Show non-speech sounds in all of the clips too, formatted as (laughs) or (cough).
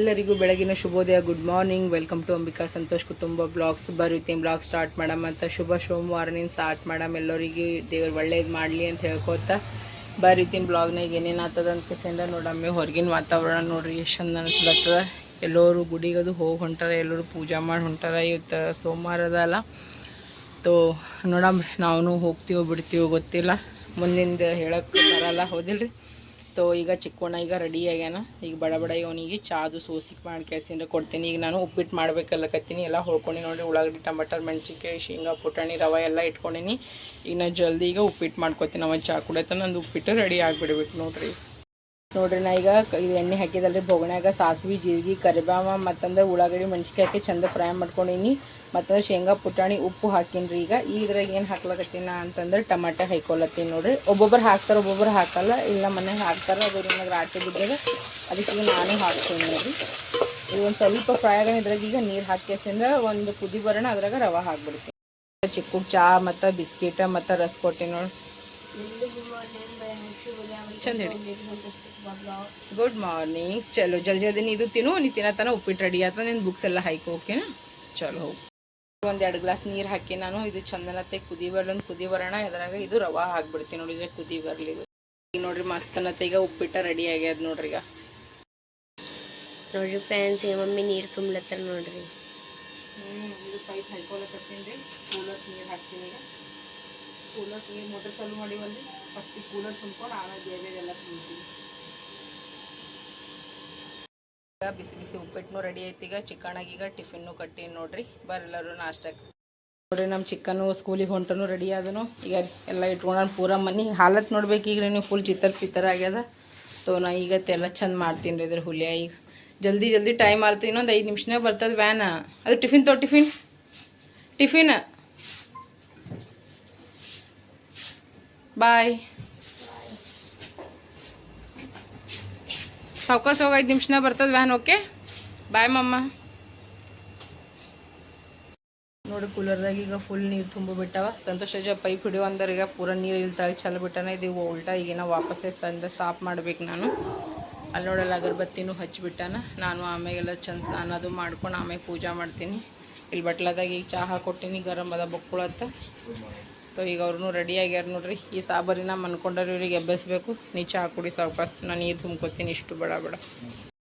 ಎಲ್ಲರಿಗೂ ಬೆಳಗಿನ ಶುಭೋದಯ. Good morning welcome to Ambika Santosh ಕುಟುಂಬ ಬ್ಲಾಗ್ಸ್ ಬರುತ್ತೀನಿ ಬ್ಲಾಗ್ ಸ್ಟಾರ್ಟ್ ಮಾಡಮ್ ಅಂತ ಶುಭ ಸೋಮವಾರನಿಂದ ಸ್ಟಾರ್ಟ್ ಮಾಡಮ್ ಎಲ್ಲರಿಗೆ ದೇವ್ರು ಒಳ್ಳೇದು ಮಾಡಲಿ ಅಂತ ಹೇಳ್ಕೊತ ಬರೀತೀನಿ ಬ್ಲಾಗ್ನಾಗ ಏನೇನು ಆಗ್ತದ ಅಂತ ಕೆಸೆಂದ ನೋಡಮ್ಮೆ, ಹೊರಗಿನ ವಾತಾವರಣ ನೋಡ್ರಿ, ಎಷ್ಟು ಚಂದ ಅನ್ಸ್ಲತ್ತದ ಎಲ್ಲರೂ ಗುಡಿಗದು ಹೋಗಿ ಹೊಂಟಾರ, ಎಲ್ಲರೂ ಪೂಜೆ ಮಾಡಿ ಹೊಂಟಾರ. ಇವತ್ತು ಸೋಮವಾರ ಅಲ್ಲ. ತೋ ನೋಡಮ್ರಿ ನಾವು ಹೋಗ್ತೀವೋ ಬಿಡ್ತೀವೋ ಗೊತ್ತಿಲ್ಲ. ಮುಂದಿಂದ ಹೇಳಕ್ಕೆ ಬರಲ್ಲ, ಹೌದಿಲ್ರಿ? ತೋ ಈಗ ಚಿಕ್ಕೋಣ ಈಗ ರೆಡಿ ಆಗ್ಯಾನ. ಈಗ ಬಡ ಬಡ ಇವನಿಗೆ ಚಾದು ಸೋಸಿಗೆ ಮಾಡಿ ಕೆಸಿಂದ ಕೊಡ್ತೀನಿ. ಈಗ ನಾನು ಉಪ್ಪಿಟ್ಟು ಮಾಡ್ಬೇಕಲ್ಲಕತ್ತೀನಿ ಎಲ್ಲ ಹೊಳ್ಕೊಂಡು ನೋಡಿರಿ ಉಳ್ಳಾಗಡ್ಡಿ ಟೊಮೆಟೊ ಮೆಣಸಿನ್ಕಾಯಿ, ಶೇಂಗಾ, ಪುಟಾಣಿ, ರವೆ ಎಲ್ಲ ಇಟ್ಕೊಂಡಿನಿ. ಈಗ ನಾನು ಜಲ್ದಿ ಈಗ ಉಪ್ಪಿಟ್ಟು ಮಾಡ್ಕೊತೀನಿ. ಅವ ಚಾ ಕುಡಿಯತ್ತ ನಂದು ಉಪ್ಪಿಟ್ಟು ರೆಡಿ ಆಗಿಬಿಡ್ಬೇಕು ನೋಡ್ರಿ. ನೋಡ್ರಿ ನಾ ಈಗ ಇದು ಎಣ್ಣೆ ಹಾಕಿದಲ್ರಿ ಬೊಗಣ್ಯಾಗ ಸಾಸಿವೆ ಜೀರಿಗೆ ಕರಿಬೇವ ಮತ್ತಂದ್ರೆ ಉಳ್ಳಾಗಡ್ಡಿ ಮೆಣ್ಸಿಕಾಯಿ ಹಾಕಿ ಚಂದ ಫ್ರೈ ಮಾಡ್ಕೊಂಡೀನಿ. ಮತ್ತಂದ್ರೆ ಶೇಂಗಾ ಪುಟಾಣಿ ಉಪ್ಪು ಹಾಕಿನ್ರಿ ಈಗ. ಇದ್ರಾಗ ಏನು ಹಾಕ್ಲಕತ್ತೀನಿ ಅಂತಂದ್ರೆ ಟಮಾಟೆ ಹಾಕೊಳತ್ತೀನಿ ನೋಡ್ರಿ. ಒಬ್ಬೊಬ್ಬರು ಹಾಕ್ತಾರೆ ಒಬ್ಬೊಬ್ಬರು ಹಾಕಲ್ಲ. ಇಲ್ಲ ಮನೆಗೆ ಹಾಕ್ತಾರೆ ಅದು ನಿಮಗೆ ರಾಟಿ ಬಿದ್ದಾಗ ಅದಕ್ಕೆ ನಾನು ಹಾಕ್ತೀನಿ ನೋಡ್ರಿ. ಈಗ ಒಂದು ಸ್ವಲ್ಪ ಫ್ರೈ ಆಗೋಣ ಇದ್ರಾಗ ಈಗ ನೀರು ಹಾಕಿಸಿಂದ ಒಂದು ಕುದಿ ಬರೋಣ ಅದ್ರಾಗ ರವೆ ಹಾಕ್ಬಿಡ್ತೀನಿ. ಚಿಕ್ಕ ಚಾ ಮತ್ತು ಬಿಸ್ಕಿಟ ಮತ್ತು ರಸ್ ಕೊಟ್ಟಿ ನೋಡಿ ಚಂದ ಹೇಳಿ ಗುಡ್ ಮಾರ್ನಿಂಗ್ ಚಲೋ ಜಲ್ದಿ ಜಲ್ದಿ ನೀದು ತಿನ್ನು ನೀ ತಿನ್ನತನ ಉಪ್ಪಿಟ್ಟು ರೆಡಿ ಆತ ನಿನ್ನ ಬುಕ್ಸ್ ಎಲ್ಲ ಹಾಕಿ ಓಕೆನಾ ಚಲೋ. ಹೋಗು ಒಂದು ಎರಡು ಗ್ಲಾಸ್ ನೀರು ಹಾಕಿ ನಾನು ಇದು ಚಂದನತ್ತೆ ಕುದಿ ಬರ್ಲೊಂದು ಕುದಿ ಬರೋಣ. ಇದ್ರಾಗ ಇದು ರವಾ ಹಾಕ್ಬಿಡ್ತೀನಿ ನೋಡಿ ಇದ್ರೆ ಕುದಿ ಬರಲಿ ಈಗ ನೋಡ್ರಿ ಮಸ್ತನತ್ತೆ ಈಗ ಉಪ್ಪಿಟ್ಟ ರೆಡಿ ಆಗ್ಯದ ನೋಡ್ರಿ ಈಗ. ನೋಡ್ರಿ ಫ್ರೆಂಡ್ಸ್ ಈ ಮಮ್ಮಿ ನೀರು ತುಂಬ್ಲತ್ತಾರ ನೋಡ್ರಿ. ಹ್ಞೂ ಇದು ಪೈಪ್ ಹಾಕೊಳಕತ್ತೀನಿ ರೀ. ಕೂಲರ್ ನೀರು ಹಾಕ್ತೀನಿ ಈಗ. ಕೂಲರ್ ನೀರು ಮೋಟರ್ ಚಾಲು ಮಾಡಿವಲ್ರಿ. ಫಸ್ಟ್ ಕೂಲರ್ ತುಂಬ್ಕೊಂಡು ಆಮೇಲೆ ಬೇರೆ ಎಲ್ಲ ತುಂಬ್ತೀನಿ ಈಗ ಬಿಸಿ ಬಿಸಿ ಉಪ್ಪಿಟ್ಟು ರೆಡಿ ಐತಿ. ಈಗ ಚಿಕನಾಗೀಗ ಟಿಫಿನ್ನು ಕಟ್ಟಿ ನೋಡ್ರಿ. ಬರೆಲ್ಲರೂ ನಾಷ್ಟಕ್ಕೆ. ನೋಡ್ರಿ ನಮ್ಮ ಚಿಕ್ಕನು ಸ್ಕೂಲಿಗೆ ಹೊಂಟನು ರೆಡಿ ಆದನು. ಈಗ ಎಲ್ಲ ಇಟ್ಕೊಂಡು ಪೂರ ಮನೆ. ಹಾಲತ್ ನೋಡ್ಬೇಕು ಈಗ ನೀವು ಫುಲ್ ಚಿತ್ತರ್ ಪಿತ್ತರ ಆಗ್ಯದ. ತೋ, ನಾ ಈಗ ತೆಲ್ಲ ಚಂದ ಮಾಡ್ತೀನಿ ರೀ ಇದ್ರ ಹುಲಿಯ. ಈಗ ಜಲ್ದಿ ಜಲ್ದಿ ಟೈಮ್ ಆಲ್ತು ಇನ್ನೊಂದು ಐದು ನಿಮಿಷನೇ ಬರ್ತದೆ ವ್ಯಾನ ಅದು ಟಿಫಿನ್ ತೋ, ಟಿಫಿನ್. ಟಿಫಿನ್. ಬಾಯ್ ಸಾವ್ಕಾಸ ಹೋಗಿ ಐದು ನಿಮಿಷನ ಬರ್ತದ ವ್ಯಾನ್ ಓಕೆ ಬಾಯ್ ಮಮ್ಮ ನೋಡಿ ಕೂಲರ್ದಾಗ ಈಗ ಫುಲ್ ನೀರು ತುಂಬ ಬಿಟ್ಟವ. ಸಂತೋಷ ಅಜ್ಜ ಪೈಪ್ ಹಿಡಿಯೋ ಅಂದ್ರೆ ಈಗ ಪೂರ ನೀರು ಇಲ್ಲಿ ತಳಗೆ ಚಲ ಬಿಟ್ಟಾನ. ಇದು ಉಲ್ಟಾ ಈಗಿನ ವಾಪಸ್ಸೇ ಸಂದ ಸಾಫ್ ಮಾಡ್ಬೇಕು ನಾನು. ಅಲ್ಲಿ ನೋಡಲ್ಲ ಅಗರಬತ್ತಿನೂ ಹಚ್ಚಿಬಿಟ್ಟಾನ ನಾನು ಆಮೇಲೆಲ್ಲ ಚಂದ ಸ್ನಾನ ಅದು ಮಾಡ್ಕೊಂಡು ಆಮೇಲೆ ಪೂಜೆ ಮಾಡ್ತೀನಿ. ಇಲ್ಲಿ ಬಟ್ಲದಾಗ ಈಗ ಚಹಾ ಕೊಟ್ಟಿನಿ ಗರಂ ಅದ ಬಕ್ಕುಳತ್ತ ಸೊ ಈಗ ಅವ್ರೂ ರೆಡಿ ಆಗ್ಯಾರ ನೋಡ್ರಿ. ಈ ಸಾಬರಿನ ಮನ್ಕೊಂಡ್ರೆ ಇವ್ರಿಗೆ ಎಬ್ಬಸ್ಬೇಕು. ನೀ ಚಹಾ ಕುಡಿ ಸಾವ್ಕಾಸ್. ನಾನು ನೀರು ತುಂಬ್ಕೊತೀನಿ. ಇಷ್ಟು ಬೇಡ ಬೇಡ.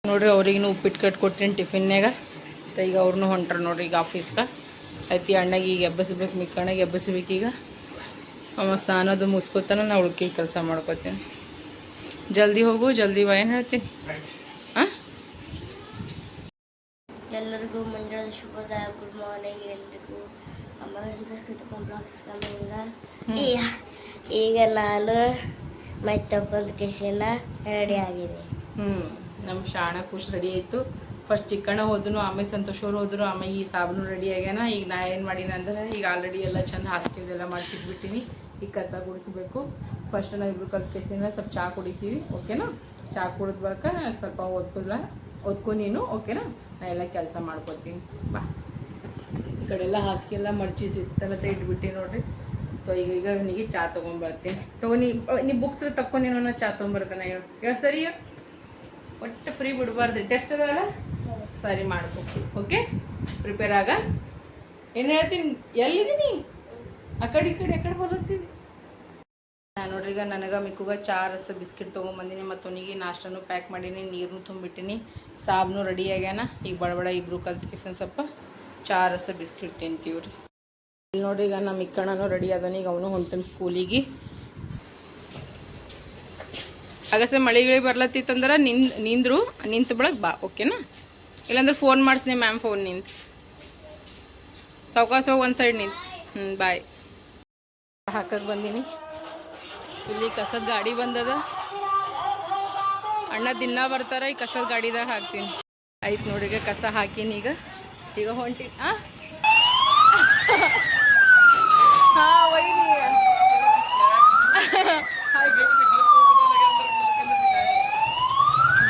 ನೋಡ್ರಿ ಅವ್ರಿಗೂ ಉಪ್ಪಿಟ್ಟು ಕಟ್ ಕೊಟ್ಟಿನಿ ಟಿಫಿನ್ಯಾಗ ಮತ್ತು ಈಗ ಅವ್ರನ್ನೂ ಹೊಂಟ್ರ ನೋಡ್ರಿ ಈಗ ಆಫೀಸ್ಗೆ. ಐತಿ ಅಣ್ಣಗೆ ಈಗ ಎಬ್ಬಸ್ಬೇಕು, ಮಿಕ್ಕಣ್ಣಗೆ ಎಬ್ಬಸ್ಬೇಕು ಈಗ. ಅವ ಸ್ನಾನದು ಮುಗಿಸ್ಕೊತಾನ, ನಾ ಉಳ್ಕಿ ಕೆಲಸ ಮಾಡ್ಕೊತೀನಿ. ಜಲ್ದಿ ಹೋಗು, ಜಲ್ದಿ ಬಾ, ಏನು ಹೇಳ್ತೀನಿ ಹಾಂ ಎಲ್ಲರಿಗೂ ಮಂಡ್ಯದ ಶುಭೋದಯ ಗುಡ್ ಮಾರ್ನಿಂಗ್ ಎಲ್ರಿಗೂ. ಈಗ ಈಗ ನಾನು ಮೈ ತಗೊಂಡ್ ಕೇಶಿನ ರೆಡಿ ಆಗಿದೆ ಹ್ಞೂ ನಮ್ಮ ಶಾಣ ಖುಷಿ ರೆಡಿ ಆಯಿತು. ಫಸ್ಟ್ ಚಿಕ್ಕಣ್ಣ ಹೋದನು ಆಮೇಲೆ ಸಂತೋಷ್ ಅವ್ರು ಹೋದ್ರು ಆಮೇಲೆ ಈ ಸಾಬನು ರೆಡಿ ಆಗ್ಯಾನ. ಈಗ ನಾ ಏನು ಮಾಡೀನಿ ಅಂದ್ರೆ ಈಗ ಆಲ್ರೆಡಿ ಎಲ್ಲ ಚಂದ ಹಾಸ್ಕಿದೆಲ್ಲ ಮಾಡ್ತಿದ್ಬಿಟ್ಟಿನಿ ಈಗ ಕಸ ಗುಡಿಸ್ಬೇಕು. ಫಸ್ಟ್ ನಾವು ಇಬ್ರು ಕಲ್ತ್ ಕೇಸಿನ ಸ್ವಲ್ಪ ಚಹಾ ಕುಡಿತೀವಿ ಓಕೆನಾ ಚಹಾ ಕುಡಿದ್ಬಾಕ ಸ್ವಲ್ಪ ಓದ್ಕೋದ್ಲ ಓದ್ಕೊ ನೀನು ಓಕೆನಾ ನಾ ಎಲ್ಲ ಕೆಲಸ ಮಾಡ್ಕೊತೀನಿ. ಬಾ. ಈ ಕಡೆ ಎಲ್ಲ ಹಾಸಿಗೆ ಎಲ್ಲ ಮಡ್ಚಿ ಶಿಸ್ತಲ್ಲತ್ತ ಇಟ್ಬಿಟ್ಟು ನೋಡ್ರಿ. ಸೊ ಈಗ ಈಗ ಅವನಿಗೆ ಚಾ ತೊಗೊಂಬರ್ತೀನಿ ತಗೋ ನೀ ನೀ ಬುಕ್ಸ್ ತಕ್ಕೊ ನೀನು ಚಾ ತೊಗೊಂಬರ್ತಾನೆ ಹೇಳು. ಹೇಳು, ಸರಿ ಒಟ್ಟು ಫ್ರೀ ಬಿಡಬಾರ್ದು. ಟೆಸ್ಟ್ ಅದಲ್ಲ ಸರಿ ಮಾಡ್ಕೊ. ಓಕೆ ಪ್ರಿಪೇರ್ ಆಗ. ಏನು ಹೇಳ್ತೀನಿ? ಎಲ್ಲಿದ್ದೀನಿ ಆ ಕಡೆ, ಈ ಕಡೆ, ಆ ಕಡೆ ಹೊಲತ್ತೀನಿ ನೋಡ್ರಿ, ಈಗ ನನಗೆ ಮಿಕ್ಕುಗ ಚಾ, ರಸ, ಬಿಸ್ಕಿಟ್ ತೊಗೊಂಬಂದಿನಿ ಮತ್ತು ಅವನಿಗೆ ನಾಷ್ಟನೂ ಪ್ಯಾಕ್ ಮಾಡೀನಿ ನೀರನ್ನು ತುಂಬಿಟ್ಟಿನಿ. ಸಾಬ್ನು ರೆಡಿ ಆಗ್ಯಾನ. ಈಗ ಬಡಬಡ ಇಬ್ಬರು ಕಲ್ತ್ ಕಿಸನ್ ಸ್ವಲ್ಪ. ಚಾ, ರಸ, ಬಿಸ್ಕಿಟ್ ತಿಂತೀವಿ ರೀ. ಇಲ್ಲಿ ನೋಡ್ರಿ, ಈಗ ನಮ್ಮ ಇಕ್ಕಣ್ಣನು ರೆಡಿ ಆದನ ಈಗ ಅವನು ಹೊಂಟನ್ ಸ್ಕೂಲಿಗೆ ಅಗಸ ಮಳಿಗಳಿಗೆ ಗಿಳಿ ಬರ್ಲತ್ತಿತ್ತಂದ್ರೆ ನಿಂದ ನಿಂದ್ರು, ನಿಂತು ಬಿಡಕ್ಕೆ ಬಾ ಓಕೆನಾ ಇಲ್ಲಾಂದ್ರೆ ಫೋನ್ ಮಾಡಿಸ್ನಿ ಮ್ಯಾಮ್ ಫೋನ್ ನಿಂತು. ಸೌಕಾಸ ಹೋಗಿ ಒಂದು ಸೈಡ್ ನಿಂತು. ಹ್ಞೂ ಬಾಯ್ ಹಾಕಕ್ಕೆ ಬಂದೀನಿ. ಇಲ್ಲಿ ಕಸದ ಗಾಡಿ ಬಂದದ. ಅಣ್ಣ ದಿನ ಬರ್ತಾರ, ಈ ಕಸದ ಗಾಡಿದಾಗ ಹಾಕ್ತೀನಿ. ಆಯ್ತು ನೋಡಿ, ಈಗ ಕಸ ಹಾಕೀನಿ ಈಗ. ठीक है हॉन्टेड हाँ? वही नहीं है।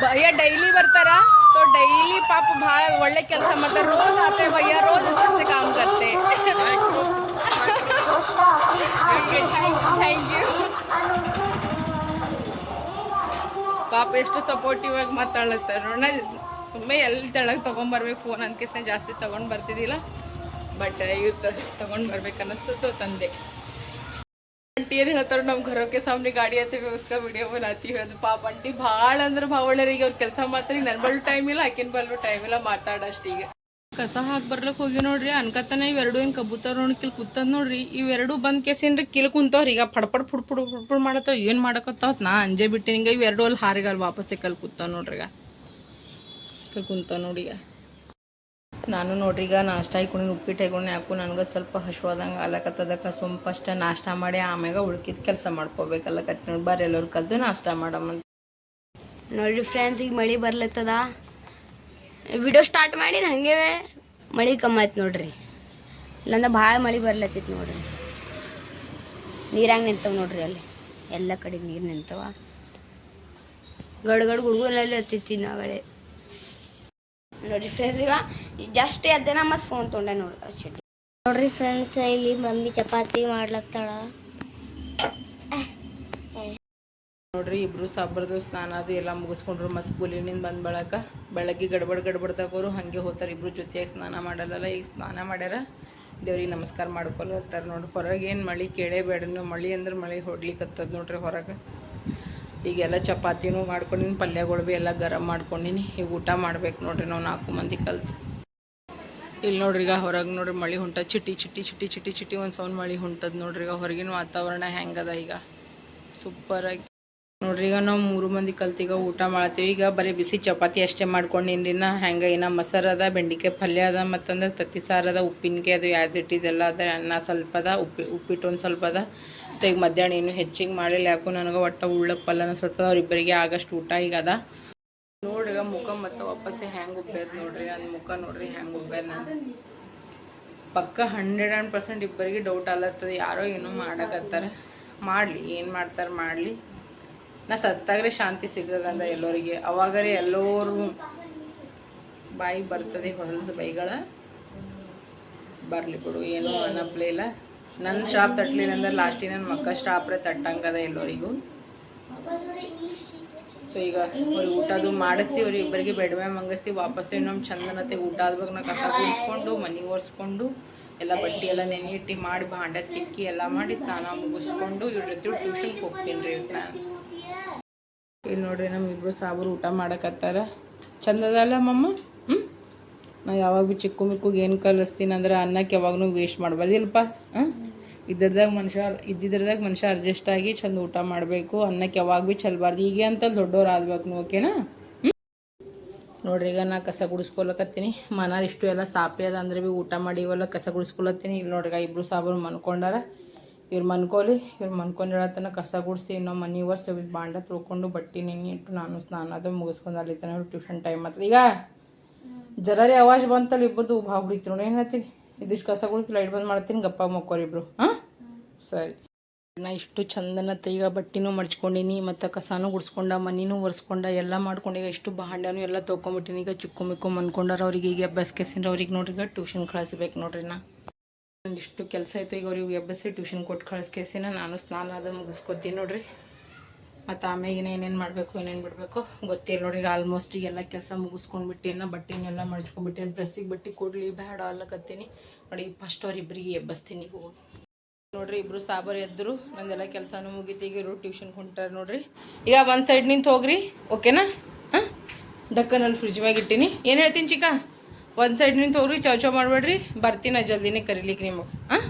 भैया डेली बरतर तो डेली पाप भाड़ वाले कैसे मतलब रोज आते हैं भैया रोज अच्छे से काम करते थैंक यू (laughs) पाप इष्ट सपोर्टिव मतलब ಒಮ್ಮೆ ಎಲ್ಲಿ ತೆಳಗೆ ತೊಗೊಂಬರ್ಬೇಕು ಫೋನ್ ಅನ್ಕೇಸೇ ಜಾಸ್ತಿ ತೊಗೊಂಡು ಬರ್ತಿದ್ದಿಲ್ಲ. ಬಟ್ ಇವತ್ತು ತೊಗೊಂಡು ಬರ್ಬೇಕು ಅನ್ನಿಸ್ತು ತಂದೆ. ಆಂಟಿ ಏನು ಹೇಳ್ತಾರೆ ನಮ್ಮ ಘರೋಕೆ ಸಾಮ್ನಿ ಗಾಡಿ ಅಂತ ವ್ಯವಸ್ಥೆ ವಿಡಿಯೋ ಅತಿ ಹೇಳೋದು. ಪಾಪ ಆಂಟಿ ಭಾಳ ಅಂದ್ರೆ ಭಾಳ ಈಗ ಅವ್ರ ಕೆಲಸ ಮಾಡ್ತಾರೆ. ನನ್ನ ಬರಲು ಟೈಮ್ ಇಲ್ಲ, ಆಕಿನ ಬಲ್ ಟೈಮ್ ಇಲ್ಲ ಮಾತಾಡೋಷ್ಟು ಈಗ. ಕಸ ಹಾಕಿ ಬರ್ಲಕ್ಕೆ ಹೋಗಿ ನೋಡ್ರಿ, ಅನ್ಕತನ ಇವೆರಡು ಏನು ಕಬೂತರ ನೋಡಿ ಕಿಲ್ ಕುತ್ತದ ನೋಡ್ರಿ. ಇವೆರಡು ಬಂದ್ ಕೆಸಿನ್ರಿ ಕಿಲ್ ಕುಂತವ್ರಿ. ಈಗ ಫಡ್ಫಡ್ ಫುಡ್ ಫುಡ್ ಫುಡ್ ಫುಡ್ ಮಾಡತ್ತಾವ. ಏನು ಮಾಡಕತ್ತಾವ? ನಾ ಅಂಜೆ ಬಿಟ್ಟಿನಿಂಗ ಇವೆರಡು ಅಲ್ಲಿ ಹಾರಿಗಲ್ಲಿ ವಾಪಸ್ ಕಲ್ ಕೂತ ನೋಡ್ರಿ ಈಗ ಕಲ್ ಕುಂತ ನೋಡಿ ನಾನು ನೋಡ್ರಿ, ಈಗ ನಾಷ್ಟ ಹಾಕೊಂಡು ಉಪ್ಪಿಟ್ಟು ಹಾಕೊಂಡು ಯಾಕೋ ನನಗೆ ಸ್ವಲ್ಪ ಹಶ್ವಾದಂಗೆ ಆಲಕತ್ತದಕ್ಕೆ ಸ್ವಲ್ಪ ಫಸ್ಟ್ ನಾಷ್ಟ ಮಾಡಿ ಆಮ್ಯಾಗ ಉಳ್ಕಿದ ಕೆಲಸ ಮಾಡ್ಕೋಬೇಕಲ್ಲಕತ್ತಿ ನೋಡಿ, ಬರ್ರಿ ಎಲ್ಲರೂ ಕಲ್ತು ನಾಷ್ಟ ಮಾಡಮ್ಮ ನೋಡ್ರಿ ಫ್ರೆಂಡ್ಸ್ ಈಗ ಮಳೆ ಬರ್ಲತ್ತದ. ವಿಡಿಯೋ ಸ್ಟಾರ್ಟ್ ಮಾಡಿ ಹಂಗೆ ಮಳೆ ಕಮ್ಮಿ ಆಯ್ತು ನೋಡ್ರಿ. ಇಲ್ಲಂದ್ರೆ ಭಾಳ ಮಳೆ ಬರ್ಲತ್ತಿತ್ತು ನೋಡ್ರಿ. ನೀರಾಗ ನಿಂತವ ನೋಡ್ರಿ ಅಲ್ಲಿ. ಎಲ್ಲ ಕಡೆ ನೀರು ನಿಂತವ. ಗಡ್ಗಡ್ ಗಡ್ ಗುಡ್ಗುನಲ್ಲಿ ಹತ್ತಿತ್ತಿ ನಾವಳೆ ನೋಡ್ರಿ ಫ್ರೆಂಡ್ಸ್ ಈಗ ಜಸ್ಟ್ ಎದ್ದೇನ ಮತ್ತೆ ಫೋನ್ ತೊಗೊಂಡೆ ನೋಡಿ ನೋಡ್ರಿ ಫ್ರೆಂಡ್ಸ್ ಇಲ್ಲಿ ಮಮ್ಮಿ ಚಪಾತಿ ಮಾಡ್ಲತ್ತಾಳ. ನೋಡ್ರಿ ಇಬ್ರು ಸಾಬ್ರದು ಸ್ನಾನ ಅದು ಎಲ್ಲ ಮುಗಿಸ್ಕೊಂಡ್ರು. ಮತ್ತು ಸ್ಕೂಲಿನಿಂದ ಬಂದ್ ಬಳಕ. ಬೆಳಗ್ಗೆ ಗಡ್ಬಡ್ ಗಡ್ಬಡ್ದಾಗೋರು ಹಂಗೆ ಹೋಗ್ತಾರೆ. ಇಬ್ರು ಜೊತೆಯಾಗಿ ಸ್ನಾನ ಮಾಡಲ್ಲ ಈಗ ಸ್ನಾನ ಮಾಡ್ಯಾರ. ದೇವ್ರಿಗೆ ನಮಸ್ಕಾರ ಮಾಡ್ಕೊಳತ್ತಾರೆ ನೋಡ್ರಿ. ಹೊರಗೆ ಏನು ಮಳೆ ಕೇಳೇ ಬೇಡ ಮಳಿ ಮಳೆ ಅಂದ್ರೆ ಮಳೆ ಹೊಡ್ಲಿಕ್ಕತ್ತದ ನೋಡ್ರಿ ಹೊರಗೆ. ಈಗೆಲ್ಲ ಚಪಾತಿನೂ ಮಾಡ್ಕೊಂಡಿನಿ, ಪಲ್ಯಗಳು ಭೀ ಎಲ್ಲ ಗರಂ ಮಾಡ್ಕೊಂಡಿನಿ. ಈಗ ಊಟ ಮಾಡ್ಬೇಕು ನೋಡ್ರಿ ನಾವು ನಾಲ್ಕು ಮಂದಿ ಕಲ್ತು. ಇಲ್ಲಿ ನೋಡ್ರಿ ಈಗ ಹೊರಗೆ ನೋಡ್ರಿ ಮಳೆ ಹೊಂಟ, ಚಿಟ್ಟಿ ಚಿಟಿ ಚಿಟಿ ಚಿಟಿ ಚಿಟಿ ಒಂದು ಸೌಂಡ್ ಮಳೆ ಹೊಂಟದ ನೋಡ್ರಿ ಈಗ ಹೊರಗಿನ ವಾತಾವರಣ ಹೆಂಗದ ಈಗ. ಸೂಪರಾಗಿ ನೋಡ್ರಿ ಈಗ ನಾವು ಮೂರು ಮಂದಿ ಕಲ್ತೀಗ ಊಟ ಮಾಡ್ತೀವಿ. ಈಗ ಬರೀ ಬಿಸಿ ಚಪಾತಿ ಅಷ್ಟೇ ಮಾಡ್ಕೊಂಡಿನಿ ನಾ ಹೆಂಗೆ ಇನ್ನ ಮೊಸರು ಅದ ಬೆಂಡಿಕಾಯಿ ಪಲ್ಯ ಅದ, ಮತ್ತಂದ್ರೆ ತತ್ತಿ ಸಾರು ಅದ ಉಪ್ಪಿನಕಾಯಿ ಅದು ಆ್ಯಸ್ ಇಟ್ ಈಸ್ ಎಲ್ಲ ಅದ. ಅನ್ನ ಸ್ವಲ್ಪ ಅದ, ಉಪ್ಪಿ ಉಪ್ಪಿಟ್ಟು ಒಂದು ಸ್ವಲ್ಪ ಅದ. ಮತ್ತು ಈಗ ಮಧ್ಯಾಹ್ನ ಇನ್ನೂ ಹೆಚ್ಚಿಗೆ ಮಾಡಿಲ್ಲ. ಯಾಕೋ ನನಗೆ ಒಟ್ಟು ಉಳ್ಳಕ್ಕೆ ಪಲ್ಲನ ಸ್ವಲ್ಪ ಅವ್ರಿಬ್ಬರಿಗೆ ಆಗಷ್ಟು ಊಟ ಈಗ ಅದ. ನೋಡ್ರಿ ಮುಖ ಮತ್ತೆ ವಾಪಸ್ ಹೆಂಗೆ ಉಬ್ಬೇದ್ ನೋಡ್ರಿ. ನನ್ನ ಮುಖ ನೋಡ್ರಿ ಹೆಂಗೆ ಉಬ್ಬೇದ್ ನಾನು. ಪಕ್ಕ ಹಂಡ್ರೆಡ್ ಆ್ಯಂಡ್ ಪರ್ಸೆಂಟ್ ಇಬ್ಬರಿಗೆ ಡೌಟ್ ಆಲತ್ತದ ಯಾರೋ ಏನೋ ಮಾಡಕತ್ತಾರ. ಮಾಡಲಿ, ಏನು ಮಾಡ್ತಾರೆ ಮಾಡಲಿ. ನಾ ಸತ್ತಾಗ್ರೆ ಶಾಂತಿ ಸಿಗಲ್ಲ ಎಲ್ಲರಿಗೆ. ಅವಾಗರೆ ಎಲ್ಲರೂ ಬಾಯಿ ಬರ್ತದೆ ಹೊಲಸ ಬೈಗಳ. ಬರಲಿ ಬಿಡು, ಏನೂ ಅನ್ನಪ್ಲೇ ಇಲ್ಲ. ನನ್ನ ಶಾಪ್ ತಟ್ಟಲಿಲ್ಲ ಅಂದ್ರೆ ಲಾಸ್ಟಿಗೆ ನನ್ನ ಮಕ್ಕ ಶಾಪ್ರೆ ತಟ್ಟಂಗದ ಎಲ್ಲರಿಗೂ. ಸೊ ಈಗ ಅವ್ರಿಗೆ ಊಟದು ಮಾಡಿಸಿ ಅವ್ರಿಗೆ ಇಬ್ಬರಿಗೆ ಬೆಡವೆ ಮಂಗಿಸಿ, ವಾಪಸ್ ಇನ್ನೊಮ್ಮೆ ಚಂದನತೆ ಊಟ ಆದ್ಬೇಕು ನಾ ಕಸ ಕೂಡಿಸ್ಕೊಂಡು, ಮನೆ ಒರೆಸ್ಕೊಂಡು, ಎಲ್ಲ ಬಟ್ಟೆ ಎಲ್ಲ ನೆನೆ ಇಟ್ಟು ಮಾಡಿ, ಭಾಂಡೆ ತಿಕ್ಕಿ ಎಲ್ಲ ಮಾಡಿ, ಸ್ನಾನ ಮುಗಿಸ್ಕೊಂಡು ಇವ್ರ ಜೊತೆ ಟ್ಯೂಷನ್ಗೆ ಹೋಗ್ತೀನಿ ರೀ ಇಲ್ಲಿ ನೋಡ್ರಿ ನಮ್ಮ ಇಬ್ರು ಸಾಬ್ರು ಊಟ ಮಾಡಕತ್ತಾರ. ಚಂದದಲ್ಲ ಮಮ್ಮ? ನಾ ಯಾವಾಗ ಭೀ ಚಿಕ್ಕು ಮಿಕ್ಕುಗೆ ಏನು ಕಲಿಸ್ತೀನಿ ಅಂದ್ರೆ ಅನ್ನಕ್ಕೆ ಯಾವಾಗೂ ವೇಸ್ಟ್ ಮಾಡಬಾರ್ದಿಲ್ಲಪ್ಪ ಹಾಂ ಇದ್ರದಾಗ ಮನುಷ್ಯ ಇದ್ದಿದ್ರದಾಗ ಮನುಷ್ಯ ಅಡ್ಜಸ್ಟ್ ಆಗಿ ಚಂದ ಊಟ ಮಾಡಬೇಕು, ಅನ್ನಕ್ಕೆ ಯಾವಾಗ ಭೀ ಚಲಬಾರ್ದು ಈಗ ಅಂತ ದೊಡ್ಡವ್ರು ಆಗ್ಬೇಕು ನೀವು ಓಕೆನಾ? ನೋಡ್ರಿ, ಈಗ ನಾ ಕಸ ಗುಡಿಸ್ಕೊಳಕತ್ತೀನಿ ಮನಾರ ಇಷ್ಟು ಎಲ್ಲ ಸಾಪಿ ಅದ ಅಂದ್ರೆ ಭೀ ಊಟ ಮಾಡಿ ಇವೆಲ್ಲ ಕಸ ಗುಡಿಸ್ಕೊಳತ್ತೀನಿ ಇಲ್ಲಿ ನೋಡ್ರಿ ಇಬ್ರು ಸಾಬ್ರು ಮನ್ಕೊಂಡಾರ. ಇವ್ರು ಮನ್ಕೋಲಿ, ಇವ್ರು ಮನ್ಕೊಂಡಿರತ್ತನ ಕಸ ಗುಡಿಸಿ ನಮ್ಮ ಮನೆ ವರ್ಷ ಬಾಂಡ ತೊಳ್ಕೊಂಡು ಬಟ್ಟೆ ನೆನೆ ಇಟ್ಟು ನಾನು ಸ್ನಾನ ಅದು ಮುಗಿಸ್ಕೊಂಡು ಅಲ್ಲಿ ಟ್ಯೂಷನ್ ಟೈಮ್ ಆಗ್ತದೆ ಈಗ ಜರರಿ ಅವಾಜ್ ಬಂತಲ್ಲ ಇಬ್ಬರದು ಭಾವ ಹೊಡಿತೀನಿ ನೋಡಿ ಏನು ಹೇಳ್ತೀನಿ? ಇದಿಷ್ಟು ಕಸ ಗುಡಿಸಿ ಲೈಟ್ ಬಂದ್ ಮಾಡ್ತೀನಿ, ಗಪ್ಪ ಮಕ್ಕೋರಿ ಇಬ್ರು. ಹಾಂ? ಸರಿ. ನಾ ಇಷ್ಟು ಚಂದನ ಈಗ ಬಟ್ಟಿನೂ ಮಡ್ಚ್ಕೊಂಡಿನಿ, ಮತ್ತು ಕಸಾನು ಗುಡಿಸ್ಕೊಂಡ, ಮನಿನೂ ಒರೆಸ್ಕೊಂಡ, ಎಲ್ಲ ಮಾಡ್ಕೊಂಡು ಈಗ ಇಷ್ಟು ಬಾಂಡನೂ ಎಲ್ಲ ತೊಗೊಂಬಿಟ್ಟಿನಿ ಈಗ ಚಿಕ್ಕು ಮಿಕ್ಕು ಮನ್ಕೊಂಡಾರ ಅವ್ರಿಗೆ ಈಗ ಎಬ್ಬಸ್ ಕೆಸಿನ ಅವ್ರಿಗೆ ನೋಡ್ರಿ, ಈಗ ಟ್ಯೂಷನ್ ಕಳಿಸ್ಬೇಕು ನೋಡ್ರಿ ನಾ. ಒಂದಿಷ್ಟು ಕೆಲಸ ಆಯ್ತು, ಈಗ ಅವ್ರಿಗೆ ಎಬ್ಬಸಿ ಟ್ಯೂಷನ್ ಕೊಟ್ಟು ಕಳಿಸ್ಕೇಸಿನ ನಾನು ಸ್ನಾನ ಅದು ಮುಗಿಸ್ಕೊತೀನಿ ನೋಡ್ರಿ. ಮತ್ತು ಆಮೇಗಿನ ಏನೇನು ಮಾಡಬೇಕು ಏನೇನು ಬಿಡಬೇಕು? ಗೊತ್ತಿಲ್ಲ ನೋಡಿ, ಈಗ ಆಲ್ಮೋಸ್ಟ್ ಈಗೆಲ್ಲ ಕೆಲಸ ಮುಗಿಸ್ಕೊಂಡ್ಬಿಟ್ಟೇನ ಬಟ್ಟೆನೆಲ್ಲ ಮಡ್ಚ್ಕೊಂಡ್ಬಿಟ್ಟೇನು ಡ್ರೆಸ್ಸಿಗೆ ಬಟ್ಟೆ ಕೊಡಲಿ ಬೇಡ ಅಲ್ಲಕತ್ತೀನಿ ನೋಡಿ ಫಸ್ಟ್ ಅವ್ರಿಬ್ಬರಿಗೆ ಎಬ್ಬಸ್ತೀನಿ ಈಗ ಹೋಗಿ. ನೋಡ್ರಿ, ಇಬ್ರು ಸಾಬರ್ ಎದ್ರು, ನಂದೆಲ್ಲ ಕೆಲಸನೂ ಮುಗೀತು. ಈಗ ಇವರು ಟ್ಯೂಷನ್ ಹೊಂಟಾರ ನೋಡ್ರಿ. ಈಗ ಒಂದು ಸೈಡ್ ನಿಂತು ಹೋಗ್ರಿ, ಓಕೆನಾ? ಹಾಂ? ಡಕ್ಕನಲ್ಲಿ ಫ್ರಿಜ್ ಮ್ಯಾಗ ಇಟ್ಟೀನಿ. ಏನು ಹೇಳ್ತೀನಿ ಚಿಕ್ಕ? ಒಂದು ಸೈಡ್ ನಿಂತು ಹೋಗ್ರಿ ಚೌ ಮಾಡಬೇಡ್ರಿ. ಬರ್ತೀನಿ ಜಲ್ದಿನೇ ಕರೀಲಿಕ್ಕೆ ನಿಮಗೆ. ಹಾಂ?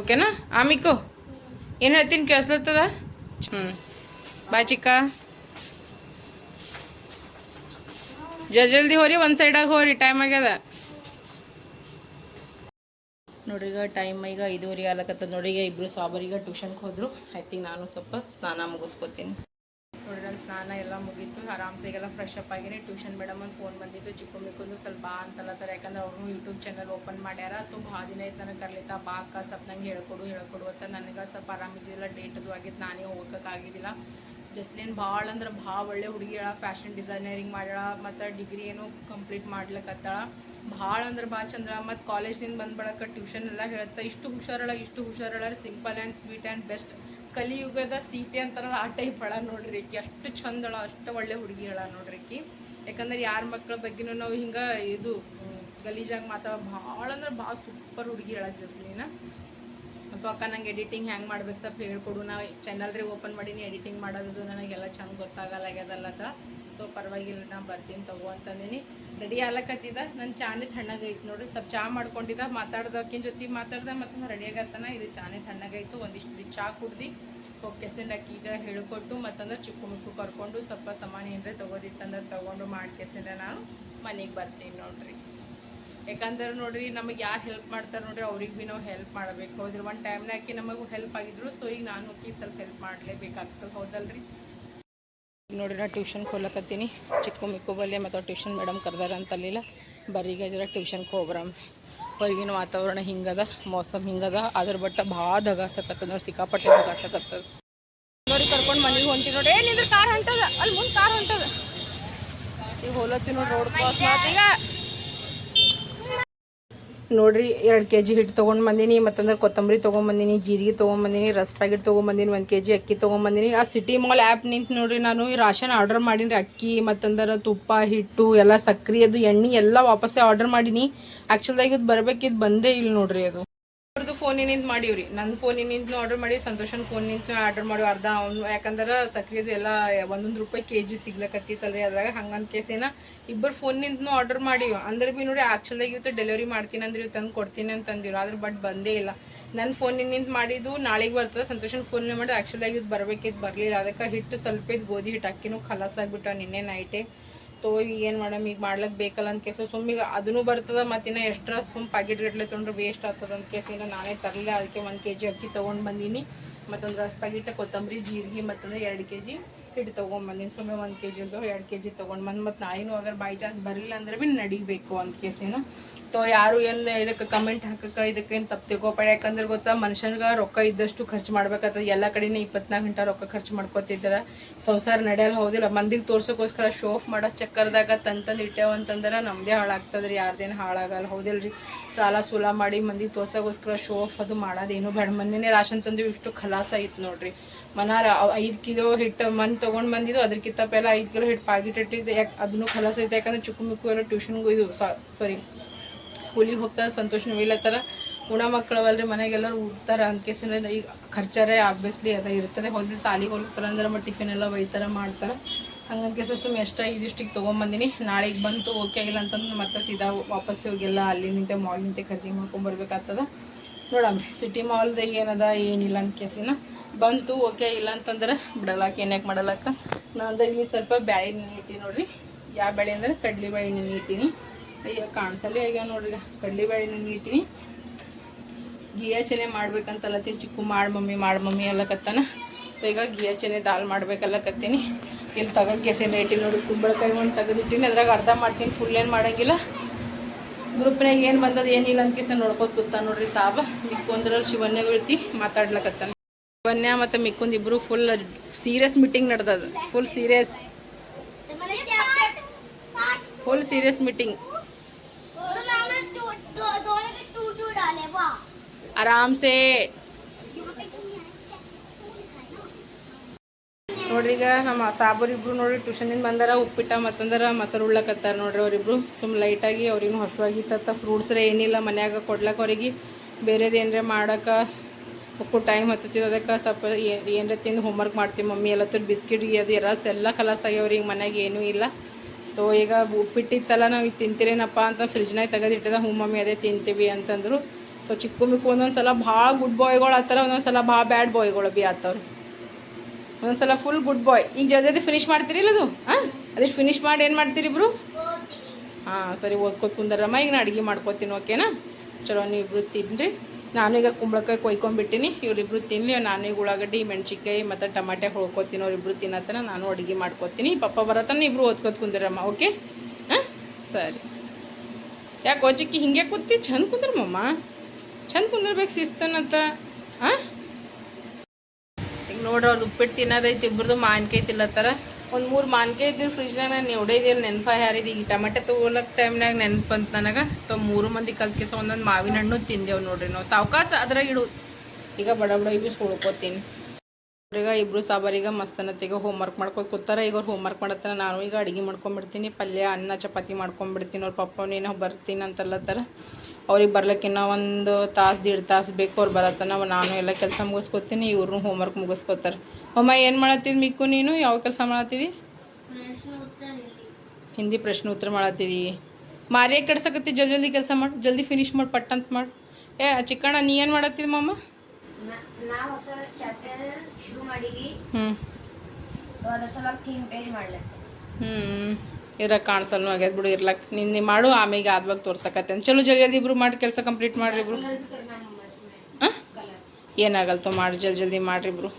ಓಕೆನಾ? ಆಮಿಕೋ, ಏನು ಹೇಳ್ತೀನಿ ಕೇಳಿಸ್ಲತ್ತದ? ಹ್ಞೂ ಬಾಯ್ ಜಲ್ ಜಲ್ದಿ ಹೋರಿ, ಒಂದು ಸೈಡಾಗ ಹೋರಿ ಟೈಮ್ ಆಗ್ಯದ. ಈಗ ಟೈಮ್ ಈಗ ಐದುವರೆ ಆಗ್ಲಕತ್ತದ. ನೋಡ್ರಿ ಈಗ ಇಬ್ರು ಸಾಬರಿಗೆ ಟ್ಯೂಷನ್ಗೆ ಹೋದ್ರು. ಐ ಥಿಂಕ್ ನಾನು ಸ್ವಲ್ಪ ಸ್ನಾನ ಮುಗಿಸ್ಕೊತೀನಿ. ನೋಡ್ರಿ ಸ್ನಾನ ಎಲ್ಲ ಮುಗೀತು. ಆರಾಮ್ಸೆ ಈಗೆಲ್ಲ ಫ್ರೆಶ್ ಅಪ್ ಆಗಿನಿ ಟ್ಯೂಷನ್ ಮೇಡಮ್ ಒಂದು ಫೋನ್ ಬಂದಿತ್ತು. ಚಿಕ್ಕ ಮಿಕ್ಕೊಂದು ಸ್ವಲ್ಪ ಬಾ ಅಂತಲತ್ತಾರ ಯಾಕಂದ್ರೆ ಅವರು ಯೂಟ್ಯೂಬ್ ಚಾನಲ್ ಓಪನ್ ಮಾಡ್ಯಾರ. ತುಂಬ ಭಾಳ ದಿನ ಆಯ್ತು ನನಗೆ ಕರ್ಲಿತ್ತ ಬಾ ಅಕ್ಕ ಸ್ವಲ್ಪ ನಂಗೆ ಹೇಳ್ಕೊಡು ಹೇಳ್ಕೊಡು ಅಂತ ನನಗೆ ಸ್ವಲ್ಪ ಆರಾಮಿದ್ದಿಲ್ಲ. ಡೇಟ್ ಅದು ಆಗಿತ್ತು. ನಾನೇ ಹೋಗೋಕ್ಕಾಗಿದ್ದಿಲ್ಲ ಜಸ್ಲಿನ್ ಭಾಳ ಅಂದ್ರೆ ಭಾಳ ಒಳ್ಳೆ ಹುಡುಗಿ ಹೇಳ ಫ್ಯಾಷನ್ ಡಿಸೈನರಿಂಗ್ ಮಾಡ್ಯಾಳ, ಮತ್ತು ಡಿಗ್ರಿ ಏನು ಕಂಪ್ಲೀಟ್ ಮಾಡ್ಲಿಕ್ಕತ್ತಾಳ ಭಾಳ ಅಂದ್ರೆ ಭಾಳ ಚಂದ್ರ, ಮತ್ತು ಕಾಲೇಜ್ನಿಂದ ಬಂದ್ಬಿಡಕ್ಕೆ ಟ್ಯೂಷನ್ ಎಲ್ಲ ಹೇಳ್ತಾ, ಇಷ್ಟು ಹುಷಾರಳ ಇಷ್ಟು ಹುಷಾರಳ simple and sweet and best ಕಲಿಯುಗದ ಸೀತೆ ಅಂತಾರಲ್ಲ ಆ ಟೈಪ್ ಅಳ ನೋಡ್ರಿ ಅಷ್ಟು ಚಂದಳ ಅಷ್ಟು ಒಳ್ಳೆ ಹುಡುಗಿ ಹೇಳ ನೋಡ್ರಿ ಆಕಿ ಯಾಕಂದ್ರೆ ಯಾರ ಮಕ್ಕಳ ಬಗ್ಗೆನೂ ನಾವು ಹಿಂಗೆ ಇದು, ಗಲೀಜಾಗಿ ಮಾತಾಡ ಭಾಳ ಅಂದ್ರೆ ಭಾಳ ಸೂಪರ್ ಹುಡುಗಿ ಹೇಳ ಜಸ್ಲಿನ. ಮತ್ತು ಅಕ್ಕ ನಂಗೆ ಎಡಿಟಿಂಗ್ ಹೆಂಗೆ ಮಾಡ್ಬೇಕು ಸ್ವಲ್ಪ ಹೇಳ್ಕೊಡು, ನಾ ಚಾನಲ್ ರೀ ಓಪನ್ ಮಾಡೀನಿ ಎಡಿಟಿಂಗ್ ಮಾಡೋದು ನನಗೆಲ್ಲ ಚಂದ ಗೊತ್ತಾಗಲ್ಲ ಆಗ್ಯದಲ್ಲದ ಸೊ ಪರವಾಗಿಲ್ಲ, ನಾ ಬರ್ತೀನಿ ತಗೋ ಅಂತಂದೀನಿ. ರೆಡಿ ಆಗ್ಲಕತ್ತಿದ ನನ್ನ ಚಾನೆ ತಣ್ಣಗೈತೆ ನೋಡ್ರಿ, ಸ್ವಲ್ಪ ಚಾ ಮಾಡ್ಕೊಂಡಿದ್ದ ಮಾತಾಡ್ದಕ್ಕಿನ ಜೊತೆ ಮಾತಾಡ್ದೆ, ಮತ್ತು ರೆಡಿ ಆಗತ್ತಾನ ಇದು ಚಾನೆ ತಣ್ಣಗೈತು, ಒಂದಿಷ್ಟು ರೀ ಚಾ ಕುಡ್ದು ಕೆಸಿಂದ ಈಗ ಹೇಳ್ಕೊಟ್ಟು, ಮತ್ತಂದ್ರೆ ಚಿಕ್ಕ ಮಿಕ್ಕು ಕರ್ಕೊಂಡು ಸ್ವಲ್ಪ ಸಮಾನ ಏನರ ತಗೋದಿತ್ತಂದ್ರೆ ತಗೊಂಡು ಮಾಡಿ ಕೆಸಿಂದ ನಾನು ಮನೆಗೆ ಬರ್ತೀನಿ ನೋಡ್ರಿ. ಯಾಕಂದ್ರೆ ನೋಡ್ರಿ ನಮಗೆ ಯಾರು ಹೆಲ್ಪ್ ಮಾಡ್ತಾರೆ ನೋಡ್ರಿ ಅವ್ರಿಗೆ ಭೀ ನಾವು ಹೆಲ್ಪ್ ಮಾಡಬೇಕು. ಹೌದ್ರಿ ಒಂದು ಟೈಮ್ನ ಆಕೆ ನಮಗೂ ಹೆಲ್ಪ್ ಆಗಿದ್ರು ಸೊ ಈಗ ನಾನು ಹೋಗಿ ಸ್ವಲ್ಪ ಹೆಲ್ಪ್ ಮಾಡಲೇಬೇಕಾಗ್ತದೆ ಹೌದಲ್ರಿ? ಈಗ ನೋಡ್ರಿ ನಾ ಟ್ಯೂಷನ್ ಹೋಗ್ಲಕತ್ತೀನಿ ಚಿಕ್ಕ ಮಿಕ್ಕು ಬಲ್ಲೆ ಮತ್ತು ಟ್ಯೂಷನ್ ಮೇಡಮ್ ಕರ್ದಾರ ಅಂತಲ್ಲಿಲ್ಲ ಬರೀಗ ಜರ ಟ್ಯೂಷನ್ಗೆ ಹೋಗ್ರಮ್ ಹೊರಗಿನ ವಾತಾವರಣ ಹಿಂಗದ ಮೌಸಮ್ ಹಿಂಗದ ಅದ್ರ ಬಟ್ಟ ಭಾಳ ದಗಾಸಕತ್ತದ ನೋಡಿ ಸಿಕ್ಕಾಪಟ್ಟೆ ದಗಾಸಕತ್ತದ ನೋಡಿ ಕರ್ಕೊಂಡು ಮನೆಗೆ ಹೊಂಟಿ ನೋಡಿ ಏನಿದ್ರೆ ಕಾರ್ ಹೊಂಟದ? ಅಲ್ಲಿ ಮುಂದೆ ಕಾರ್ ಹೊಂಟದ? ಈಗ ಹೋಲತ್ತಿ ನೋಡಿ ರೋಡ್ ಕ್ರಾಸ್ ಈಗ ನೋಡ್ರಿ, ಎರಡು ಕೆ ಜಿ ಹಿಟ್ಟು ತೊಗೊಂಡು ಬಂದೀನಿ, ಮತ್ತಂದ್ರೆ ಕೊತ್ತಂಬರಿ ತೊಗೊಂಬಂದಿನಿ ಜೀರಿಗೆ ತೊಗೊಂಬಂದಿನಿ ರಸ್ ಪ್ಯಾಕೆಟ್ ತೊಗೊಂಬಂದಿನಿ ಒಂದು ಕೆ ಜಿ ಅಕ್ಕಿ ತೊಗೊಂಬಂದಿನಿ ಆ ಸಿಟಿ ಮಾಲ್ ಆ್ಯಪ್ ನಿಂತು ನೋಡ್ರಿ ನಾನು ಈ ರಾಷನ್ ಆರ್ಡರ್ ಮಾಡೀನಿ ಅಕ್ಕಿ, ಮತ್ತಂದ್ರೆ ತುಪ್ಪ, ಹಿಟ್ಟು, ಎಲ್ಲ ಸಕ್ರೆ, ಅದು ಎಣ್ಣೆ ಎಲ್ಲ ವಾಪಸ್ಸೇ ಆರ್ಡರ್ ಮಾಡೀನಿ. ಆ್ಯಕ್ಚುಲ್ದಾಗ ಇದು ಬರಬೇಕಿದ್ದು ಬಂದೇ ಇಲ್ಲ ನೋಡ್ರಿ ಅದು. ಅವ್ರದ್ದು ಫೋನಿನಿಂದ ಮಾಡೀವ್ರಿ. ನನ್ನ ಫೋನಿನಿಂದ ಆರ್ಡರ್ ಮಾಡಿ ಸಂತೋಷನ್ ಫೋನಿಂದ ಆರ್ಡರ್ ಮಾಡಿ ಅರ್ಧ ಅವ್ನು, ಯಾಕಂದ್ರೆ ಸಕ್ರೆದು ಎಲ್ಲ ಒಂದೊಂದು ರೂಪಾಯಿ ಕೆ ಜಿ ಸಿಗ್ಲಕತ್ತಿತ್ತಲ್ರಿ ಅದ್ರಾಗ. ಹಂಗಂತ ಕೇಸೇನ ಇಬ್ಬರು ಫೋನಿಂದನೂ ಆರ್ಡರ್ ಮಾಡೀವಿ. ಅಂದ್ರೆ ಭೀ ನೋಡಿ ಆ್ಯಕ್ಚುಲಾಗಿ ಇವತ್ತು ಡೆಲಿವರಿ ಮಾಡ್ತೀನಿ ಅಂದ್ರೆ ಇವ್ ತಂದು ಕೊಡ್ತೀನಿ ಅಂತಂದಿರು ಆದ್ರೆ ಬಟ್ ಬಂದೇ ಇಲ್ಲ. ನನ್ನ ಫೋನಿನಿಂದ ಮಾಡಿದ್ದು ನಾಳೆಗೆ ಬರ್ತದೆ. ಸಂತೋಷನ್ ಫೋನ್ ಮಾಡಿ ಆ್ಯಕ್ಚುಲಾಗಿ ಇವತ್ತು ಬರಬೇಕಿತ್ತು, ಬರಲಿಲ್ಲ. ಅದಕ್ಕೆ ಹಿಟ್ಟು ಸ್ವಲ್ಪ ಇದು ಗೋಧಿ ಹಿಟ್ಟು ಅಕ್ಕಿನೂ ಖಲಾಸಾಗ್ಬಿಟ್ಟ ನಿನ್ನೆ ನೈಟೇ ತೋ, ಈಗ ಏನು ಮಾಡಮ್? ಈಗ ಮಾಡ್ಲಕ್ ಬೇಕಲ್ಲ ಅಂತ ಕೇಸ ಸುಮ್ಮಿಗೆ ಅದನ್ನು ಬರ್ತದ ಮತ್ತಿನ್ನ ಎಷ್ಟು ಸುಮ್ ಪಾಕೆಟ್ ಗಟ್ಲೆ ತೊಗೊಂಡ್ರೆ ವೇಸ್ಟ್ ಆಗ್ತದ ಅಂತ ಕೇಸ ಇನ್ನು ನಾನೇ ತರಲೆ ಅದಕ್ಕೆ ಒಂದು ಕೆ ಜಿ ಅಕ್ಕಿ ತೊಗೊಂಡು ಬಂದೀನಿ. ಮತ್ತೊಂದು ರಸ್ ಪ್ಯಾಕೆಟ್ ಕೊತ್ತಂಬರಿ, ಜೀರಿಗೆ ಮತ್ತೊಂದು ಎರಡು ಕೆ ಜಿ ಹಿಟ್ಟು ತೊಗೊಂಬಂದಿನಿ ಸುಮ್ಮನೆ ಒಂದು ಕೆ ಜಿ ಇರ್ದು ಎರಡು ಕೆ ಜಿ ತೊಗೊಂಡು ಬಂದು. ಮತ್ತು ನಾಯಿನೂ ಅಗರ್ ಬೈ ಚಾನ್ಸ್ ಬರಲಿಲ್ಲ ಅಂದ್ರೆ ಭೀ ನಡಿಬೇಕು ಅಂತ ಕೇಸೇನು ತೋ ಯಾರು ಏನು ಇದಕ್ಕೆ ಕಮೆಂಟ್ ಹಾಕಕ್ಕೆ, ಇದಕ್ಕೆ ಏನು ತಪ್ಪು ತಿಳ್ಕೊಬೇಡ. ಯಾಕಂದ್ರೆ ಗೊತ್ತಾ, ಮನುಷ್ಯನ್ಗೆ ರೊಕ್ಕ ಇದ್ದಷ್ಟು ಖರ್ಚು ಮಾಡ್ಬೇಕಾಗ್ತದೆ. ಎಲ್ಲ ಕಡೆನೇ ಇಪ್ಪತ್ನಾಲ್ಕು ಗಂಟೆ ರೊಕ್ಕ ಖರ್ಚು ಮಾಡ್ಕೊತಿದ್ದಾರೆ ಸಂಸಾರ ನಡೆಯಲ್ಲ ಹೌದಿಲ್ಲ. ಮಂದಿಗೆ ತೋರ್ಸೋಕ್ಕೋಸ್ಕರ ಶೋ ಆಫ್ ಮಾಡೋ ಚಕ್ಕರ್ದಾಗ ತಂತಂದು ಇಟ್ಟೇವ ಅಂತಂದ್ರೆ ನಮ್ಮದೇ ಹಾಳಾಗ್ತದೆ ರೀ ಯಾರ್ದೇನು ಹಾಳಾಗಲ್ಲ. ಹೌದಿಲ್ಲ ರೀ ಸಾಲ ಸೂಲ ಮಾಡಿ ಮಂದಿಗೆ ತೋರ್ಸೋಕ್ಕೋಸ್ಕರ ಶೋ ಆಫ್ ಅದು ಮಾಡೋದೇನು ಬೇಡ. ಮೊನ್ನೆನೇ ರಾಶನ್ ತಂದು ಇಷ್ಟು ಖಲಾಸ ಐತೆ ನೋಡ್ರಿ. ಮನಾರ ಐದು ಕಿಲೋ ಹಿಟ್ಟು ಮನ್ ತೊಗೊಂಡು ಬಂದಿದ್ದು ಅದಕ್ಕಿಂತ ಪೆಲ್ಲ ಐದು ಕಿಲೋ ಹಿಟ್ಟು ಪಾಕಿಟ್ ಇಟ್ಟಿದ್ದು, ಯಾಕೆ ಅದನ್ನು ಖಲಾಸ ಐತೆ ಯಾಕಂದ್ರೆ ಚುಕ್ಕು ಮಿಕ್ಕು ಎಲ್ಲ ಟ್ಯೂಷನ್ಗೂ ಇದು ಸಾರಿ ಸ್ಕೂಲಿಗೆ ಹೋಗ್ತಾರೆ, ಸಂತೋಷ ನೀವಿಲ್ಲತ್ತಾರ ಉಣ ಮಕ್ಕಳವಲ್ರಿ, ಮನೆಗೆಲ್ಲರೂ ಉಡ್ತಾರೆ ಅಂದ್ಕೇಸಿಂದ ಈಗ ಖರ್ಚಾರೆ ಆಬ್ವಿಯಸ್ಲಿ ಅದ ಇರ್ತದೆ. ಹೋಗಿ ಸಾಲಿಗೆ ಹೋಗ್ತಾರೆ ಅಂದ್ರೆ ಮತ್ತೆ ಟಿಫಿನ್ ಎಲ್ಲ ಒಯ್ತಾರ ಮಾಡ್ತಾರೆ. ಹಂಗಂತ ಸುಮ್ಮನೆ ಎಷ್ಟ ಇದಿಷ್ಟಿಗೆ ತೊಗೊಂಬಂದಿನಿ. ನಾಳೆಗೆ ಬಂತು ಓಕೆ ಇಲ್ಲ ಅಂತಂದ್ರೆ ಮತ್ತೆ ಸೀದಾ ವಾಪಸ್ ಹೋಗಿಲ್ಲ ಅಲ್ಲಿ ನಿಂತೆ ಮಾಲ್ ನಿಂತೆ ಖರೀದಿ ಮಾಡ್ಕೊಂಬರ್ಬೇಕಾಗ್ತದ ನೋಡಮ್ರಿ ಸಿಟಿ ಮಾಲ್ದ ಏನದ, ಏನಿಲ್ಲ ಅಂತ ಕೇಸಿನ. ಬಂತು ಓಕೆ ಇಲ್ಲ ಅಂತಂದ್ರೆ ಬಿಡಲಾಕ, ಏನ್ಯಾಕೆ ಮಾಡಲಕ್ಕ ನಾನು ಇಲ್ಲಿ ಸ್ವಲ್ಪ ಬ್ಯಾಳೆ ನೆನೆ ನೋಡ್ರಿ. ಯಾವ ಬೆಳೆ ಅಂದ್ರೆ ಕಡ್ಲಿ ಬೇಳೆ ನೆನೆ ಇಟ್ಟೀನಿ. ಅಯ್ಯೋ ಕಾಣಿಸಲ್ಲೇ ಆಗ್ಯಾವ ನೋಡ್ರಿ ಕಡ್ಲಿ ಬೇಳೆ ನೆನೆ ಇಟ್ಟೀನಿ ಗಿಯಾಚನೆ ಮಾಡ್ಬೇಕಂತಲ್ಲತ್ತೀನಿ ಚಿಕ್ಕು, ಮಾಡಿ ಮಮ್ಮಿ ಮಾಡಿ ಮಮ್ಮಿ ಅಲ್ಲಕತ್ತಾನ. ಸೊ, ಈಗ ಗಿಯಾಚನೆ ದಾಲ್ ಮಾಡ್ಬೇಕಲ್ಲಕತ್ತೀನಿ. ಇಲ್ಲಿ ತಗದ್ ಕೆಸೆ ಇಟ್ಟಿನಿ ನೋಡಿ, ಕುಂಬಳಕಾಯಿ ಒಂದು ತೆಗೆದಿಟ್ಟಿನಿ. ಅದ್ರಾಗ ಅರ್ಧ ಮಾಡ್ತೀನಿ ಫುಲ್ ಏನು ಮಾಡಂಗಿಲ್ಲ. ಗ್ರೂಪ್ನಾಗ ಏನು ಬಂದದ ಏನಿಲ್ಲ ಅಂತ ಕಿಸ ನೋಡ್ಕೊತ ಕೂತಾನ ನೋಡ್ರಿ ಸಾಬ. ಮಿಕ್ಕೊಂದ್ರಲ್ಲಿ ಶಿವನ್ಯಾಗ ಇರ್ತಿ, ಮಾತಾಡ್ಲಕತ್ತಾನ. ಶಿವನ್ಯ ಮತ್ತು ಮಿಕ್ಕೊಂದು ಇಬ್ರು full serious meeting ನಡೆದದ. Full serious full serious meeting ಆರಾಮ್ से। ನೋಡ್ರಿ ಈಗ ನಮ್ಮ ಸಾಬರ್ ಇಬ್ರು ನೋಡ್ರಿ ಟ್ಯೂಷನಿಂದ ಬಂದಾರ ಉಪ್ಪಿಟ್ಟ ಮತ್ತಂದ್ರ ಮೊಸರು ಉಳ್ಳಕತ್ತಾರ ನೋಡ್ರಿ ಅವರಿಬ್ರು ಸುಮ್ ಲೈಟಾಗಿ ಅವ್ರಿಗೂ ಹಸುವಾಗಿತ್ತ ಫ್ರೂಟ್ಸ್ ರೇ ಏನಿಲ್ಲ ಮನ್ಯಾಗ ಕೊಡ್ಲಕ್ಕ ಅವ್ರಿಗೆ ಬೇರೆದು ಏನರ ಮಾಡಕ್ಕೆ ಉಕ್ಕು ಟೈಮ್ ಹತ್ತತಿದ ಅದಕ್ಕೆ ಸ್ವಲ್ಪ ಏನರ ತಿಂದು ಹೋಮ್ವರ್ಕ್ ಮಾಡ್ತೀವಿ ಮಮ್ಮಿ ಎಲ್ಲ ತರ ಬಿಸ್ಕಿಟ್ ಅದು ರಸ್ ಎಲ್ಲ ಕಲಸ್ ಆಗ್ಯಾವ್ರಿ ಈಗ ಮನ್ಯಾಗ ಏನೂ ಇಲ್ಲ. ತೋ ಈಗ ಉಪ್ಪಿಟ್ಟಿತ್ತಲ್ಲ ನಾವು ಇದು ತಿಂತೀರೇನಪ್ಪ ಅಂತ ಫ್ರಿಜ್ನಾಗ ತೆಗೆದಿಟ್ಟದ ಹ್ಞೂ ಮಮ್ಮಿ ಅದೇ ತಿಂತೀವಿ ಅಂತಂದರು. ಸೊ ಚಿಕ್ಕ ಮಿಕ್ಕು ಒಂದೊಂದು ಸಲ ಭಾಳ ಗುಡ್ ಬಾಯ್ಗಳು ಆತರ ಒಂದೊಂದು ಸಲ ಭಾಳ ಬ್ಯಾಡ್ ಬಾಯ್ಗಳು ಬಿ ಆತ್ತವ್ರು ಒಂದೊಂದ್ಸಲ ಫುಲ್ ಗುಡ್ ಬಾಯ್ ಈಗ ಜಲ್ದಿ ಫಿನಿಶ್ ಮಾಡ್ತೀರಿಲ್ಲ ಅದು? ಹಾಂ ಅದಿಷ್ಟು ಫಿನಿಶ್ ಮಾಡಿ ಏನು ಮಾಡ್ತೀರಿ ಇಬ್ಬರು ಹಾಂ ಸರಿ ಓದ್ಕೋತ ಕುಂದರಮ್ಮ ಈಗ ನಾ ಅಡುಗೆ ಮಾಡ್ಕೋತೀನಿ ಓಕೆನಾ ಚಲೋ ನೀವು ಇಬ್ಬರು ತಿನ್ನಿರಿ ನಾನು ಈಗ ಕುಂಬಳಕಾಯಿ ಕೊಯ್ಕೊಂಬಿಟ್ಟಿನಿ ಇವರಿಬ್ರು ತಿನ್ನಲಿ ನಾನೀಗ ಉಳ್ಳಾಗಡ್ಡಿ, ಮೆಣಸಿನ್ಕಾಯಿ ಮತ್ತು ಟಮಾಟೆ ಹೊಳ್ಕೊತೀನಿ. ಅವ್ರಿಬ್ರು ತಿನ್ನತ್ತನ ನಾನು ಅಡುಗೆ ಮಾಡ್ಕೊತೀನಿ. ಪಪ್ಪ ಬರತನ ಇಬ್ರು ಓದ್ಕೋತ ಕುಂದಿರಮ್ಮ, ಓಕೆ? ಹಾಂ? ಸರಿ. ಯಾಕೆ ಓಚಿಕ್ಕಿ ಹಿಂಗೆ ಕೂತಿ? ಚಂದ ಕುಂದ್ರಮ್ಮ ಚಂದ ಕುಂದಿರ್ಬೇಕು ಶಿಸ್ತನಂತ. ಹಾಂ? ಈಗ ನೋಡ್ರಿ ಅವ್ರದ್ದು ಉಪ್ಪಿಟ್ಟು ತಿನ್ನೋದೈತಿ ಇಬ್ಬರದು ಮಾವಿನಕಾಯಿ ತಿನ್ನತ್ತಾರ. ಒಂದು ಮೂರು ಮಾನ್ಕೆ ಇದ್ದಿರು ಫ್ರಿಜ್ನಾಗ ನಾನು ಎವಡೈದಿಲ್ಲ ನೆನಪ ಯಾರಿದು. ಈಗ ಟಮಟೆ ತೊಗೊಳಕ್ ಟೈಮ್ನಾಗ ನೆನಪು ಅಂತ ನನಗೆ. ತೊ ಮೂರು ಮಂದಿ ಕಲ್ಕೆಸ ಒಂದೊಂದು ಮಾವಿನ ಹಣ್ಣು ತಿಂದೇವು ನೋಡ್ರಿ ನಾವು. ಸಾವುಕಾಸ ಅದ್ರಾಗ ಇಡು. ಈಗ ಬಡ ಬಡ ಇಬ್ಬರು ಸುಳ್ಕೋತೀನಿ ಈಗ ಇಬ್ರು ಈಗ ಮಸ್ತನತ್ತೀಗ ಹೋಮ್ವರ್ಕ್ ಮಾಡ್ಕೊಂಡು ಕೂತಾರ. ಈಗ ಅವ್ರು ಹೋಮ್ವರ್ಕ್ ಮಾಡತ್ತಾರ ನಾನು ಈಗ ಅಡುಗೆ ಮಾಡ್ಕೊಂಬಿಡ್ತೀನಿ. ಪಲ್ಯ, ಅನ್ನ, ಚಪಾತಿ ಮಾಡ್ಕೊಂಬಿಡ್ತೀನಿ. ಅವ್ರ ಪಪ್ಪ ನೀನು ಬರ್ತೀನಿ ಅಂತಲ್ಲತ್ತಾರ ಅವ್ರಿಗೆ ಬರ್ಲಿಕ್ಕಿನ್ನ ಒಂದು ತಾಸು ದೀಡ್ ತಾಸು ಬೇಕು ಅವ್ರು ಬರತ್ತನ ನಾನು ಎಲ್ಲ ಕೆಲಸ ಮುಗಿಸ್ಕೊತೀನಿ ಇವ್ರನ್ನೂ ಹೋಮ್ವರ್ಕ್ ಮುಗಿಸ್ಕೊತಾರೆ. ಅಮ್ಮ ಏನು ಮಾಡತ್ತಿದ್ ಮಿಕ್ಕು ನೀನು? ಯಾವ ಕೆಲಸ ಮಾಡತ್ತಿದಿ? ಹಿಂದಿ ಪ್ರಶ್ನೆ ಉತ್ತರ ಮಾಡತ್ತಿದಿ. ಮಾರಿಯ ಕೆಡ್ಸಕತ್ತಿ ಜಲ್ದಿ ಜಲ್ದಿ ಕೆಲಸ ಮಾಡಿ ಜಲ್ದಿ ಫಿನಿಶ್ ಮಾಡಿ ಪಟ್ಟಂತ ಮಾಡಿ. ಏ ಚಿಕ್ಕಣ್ಣ ನೀ ಏನು ಮಾಡತ್ತಿದ್ ಮಮ್ಮ ಹ್ಞೂ ಹ್ಞೂ ಇರಕ್ಕೆ ಕಾಣಿಸಲ್ನು ಆಗ್ಯದ ಬಿಡು, ಇರ್ಲಕ್. ನಿನ್ನ ಮಾಡು ಆಮೇಲೆ ಆದ್ವಾಗ ತೋರ್ಸಕತ್ತೆ ಚಲೋ ಜಲ್ದಿ ಇಬ್ರು ಮಾಡಿ ಕೆಲಸ ಕಂಪ್ಲೀಟ್ ಮಾಡ್ರಿ ಇಬ್ರು. ಹಾಂ? ಏನಾಗಲ್ತೋ ಮಾಡಿ ಜಲ್ದಿ ಜಲ್ದಿ ಮಾಡ್ರಿ ಇಬ್ರು.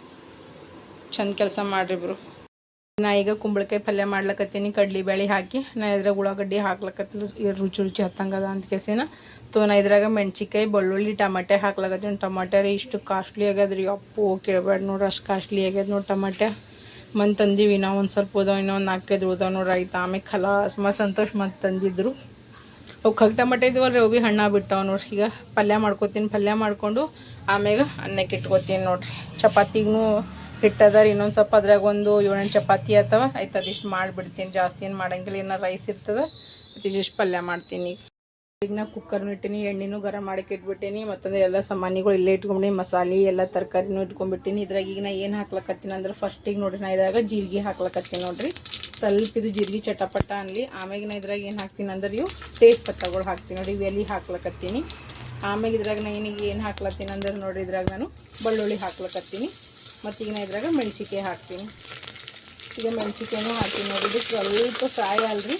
ಚಂದ ಕೆಲಸ ಮಾಡ್ರಿ ಇಬ್ರು. ನಾ ಈಗ ಕುಂಬಳಕಾಯಿ ಪಲ್ಯ ಮಾಡ್ಲಕತ್ತೀನಿ, ಕಡ್ಲಿ ಬೇಳೆ ಹಾಕಿ. ನಾ ಇದ್ರಾಗ ಉಳ್ಳಾಗಡ್ಡಿ ಹಾಕ್ಲಕತ್ತಿಲ್ಲ ರುಚಿ ರುಚಿ ಹತ್ತಂಗದ ಅಂತ ಕೇಸಿನ. ತೋ, ನಾ ಇದ್ರಾಗ ಮೆಣ್ಸಿಕಾಯಿ ಬೆಳ್ಳುಳ್ಳಿ, ಟಮಾಟೆ ಹಾಕ್ಲಕತ್ತೀನಿ. ಟಮಾಟೆ ರೀ ಇಷ್ಟು ಕಾಸ್ಟ್ಲಿ ಆಗ್ಯದ ರೀ. ಅಪ್ಪು ಕೇಳಬೇಡ ನೋಡ್ರಿ ಅಷ್ಟು ಕಾಸ್ಟ್ಲಿ ಆಗ್ಯದ ನೋಡಿ ಟಮಾಟೆ. ಮನ್ ತಂದೀವಿ ನಾವು ಒಂದು ಸ್ವಲ್ಪ ಉದಾವ ಇನ್ನೊಂದು ನಾಲ್ಕೈದು ಉದಾವ ನೋಡ್ರಿ, ಆಯ್ತು. ಆಮೇಲೆ ಖಲಾಸ್ ಮ ಸಂತೋಷ್ ಮತ್ತು ತಂದಿದ್ರು. ಅವು ಕಗ್ ಮಟ್ಟ ಇದ್ವಲ್ಲ ರೀ ಅವು ಭೀ ಹಣ್ಣ ಬಿಟ್ಟಾವ ನೋಡ್ರಿ. ಈಗ ಪಲ್ಯ ಮಾಡ್ಕೊತೀನಿ, ಪಲ್ಯ ಮಾಡಿಕೊಂಡು ಆಮ್ಯಾಗ ಅನ್ನಕ್ಕೆ ಇಟ್ಕೊತೀನಿ ನೋಡ್ರಿ. ಚಪಾತಿಗೂ ಹಿಟ್ಟದ ರೀ ಇನ್ನೊಂದು ಸ್ವಲ್ಪ ಅದ್ರಾಗ ಒಂದು ಏಳೆಂಟು ಚಪಾತಿ ಅಥವಾ ಆಯ್ತು, ಅದಿಷ್ಟು ಮಾಡಿಬಿಡ್ತೀನಿ. ಜಾಸ್ತಿ ಏನು ಮಾಡೋಂಗಿಲ್ಲ ಏನೋ ರೈಸ್ ಇರ್ತದೆ, ಅದಿಷ್ಟು ಪಲ್ಯ ಮಾಡ್ತೀನಿ ಈಗ. ಈಗ ನಾ ಕುಕ್ಕರ್ನು ಇಟ್ಟಿನಿ, ಎಣ್ಣೆನೂ ಗರಂ ಮಾಡಕ್ಕೆ ಇಟ್ಬಿಟ್ಟಿನಿ, ಮತ್ತಂದ್ರೆ ಎಲ್ಲ ಸಾಮಾನ್ಯಗಳು ಇಲ್ಲೇ ಇಟ್ಕೊಂಬಿನಿ ಮಸಾಲೆ ಎಲ್ಲ ತರಕಾರಿನೂ ಇಟ್ಕೊಂಡ್ಬಿಟ್ಟಿನಿ ಇದ್ರಾಗ ಈಗ ನಾ ಏನು ಹಾಕ್ಲಕತ್ತೀನಿ ಅಂದ್ರೆ ಫಸ್ಟಿಗೆ ನೋಡ್ರಿ ನಾ ಇದ್ರಾಗ ಜೀರಿಗೆ ಹಾಕ್ಲಕತ್ತೀನಿ ನೋಡ್ರಿ. ಸ್ವಲ್ಪ ಇದು ಜೀರಿಗೆ ಚಟಪಟ ಅನ್ಲಿ. ಆಮ್ಯಾಗ ನಾ ಇದ್ರಾಗ ಏನು ಹಾಕ್ತೀನಿ ಅಂದ್ರೆ ಇವು ಟೇಸ್ಟ್ ಪತ್ತಗಳು ಹಾಕ್ತೀನಿ ನೋಡಿ ಇವೆಲ್ಲಿ ಹಾಕ್ಲಕತ್ತೀನಿ. ಆಮ್ಯಾಗ ಇದ್ರಾಗ ನಾ ಏನಿಗೆ ಏನು ಹಾಕ್ಲತ್ತೀನಿ ಅಂದ್ರೆ ನೋಡ್ರಿ ಇದ್ರಾಗ ನಾನು ಬೆಳ್ಳುಳ್ಳಿ ಹಾಕ್ಲಕತ್ತೀನಿ. ಮತ್ತು ಈಗ ನಾ ಇದ್ರಾಗ ಮೆಣಸಿಕಾಯಿ ಹಾಕ್ತೀನಿ. ಈಗ ಮೆಣಸಿಕಾಯಿನೂ ಹಾಕ್ತೀನಿ ನೋಡಿ ಇದು ಸ್ವಲ್ಪ ಫ್ರೈ ಅಲ್ರಿ.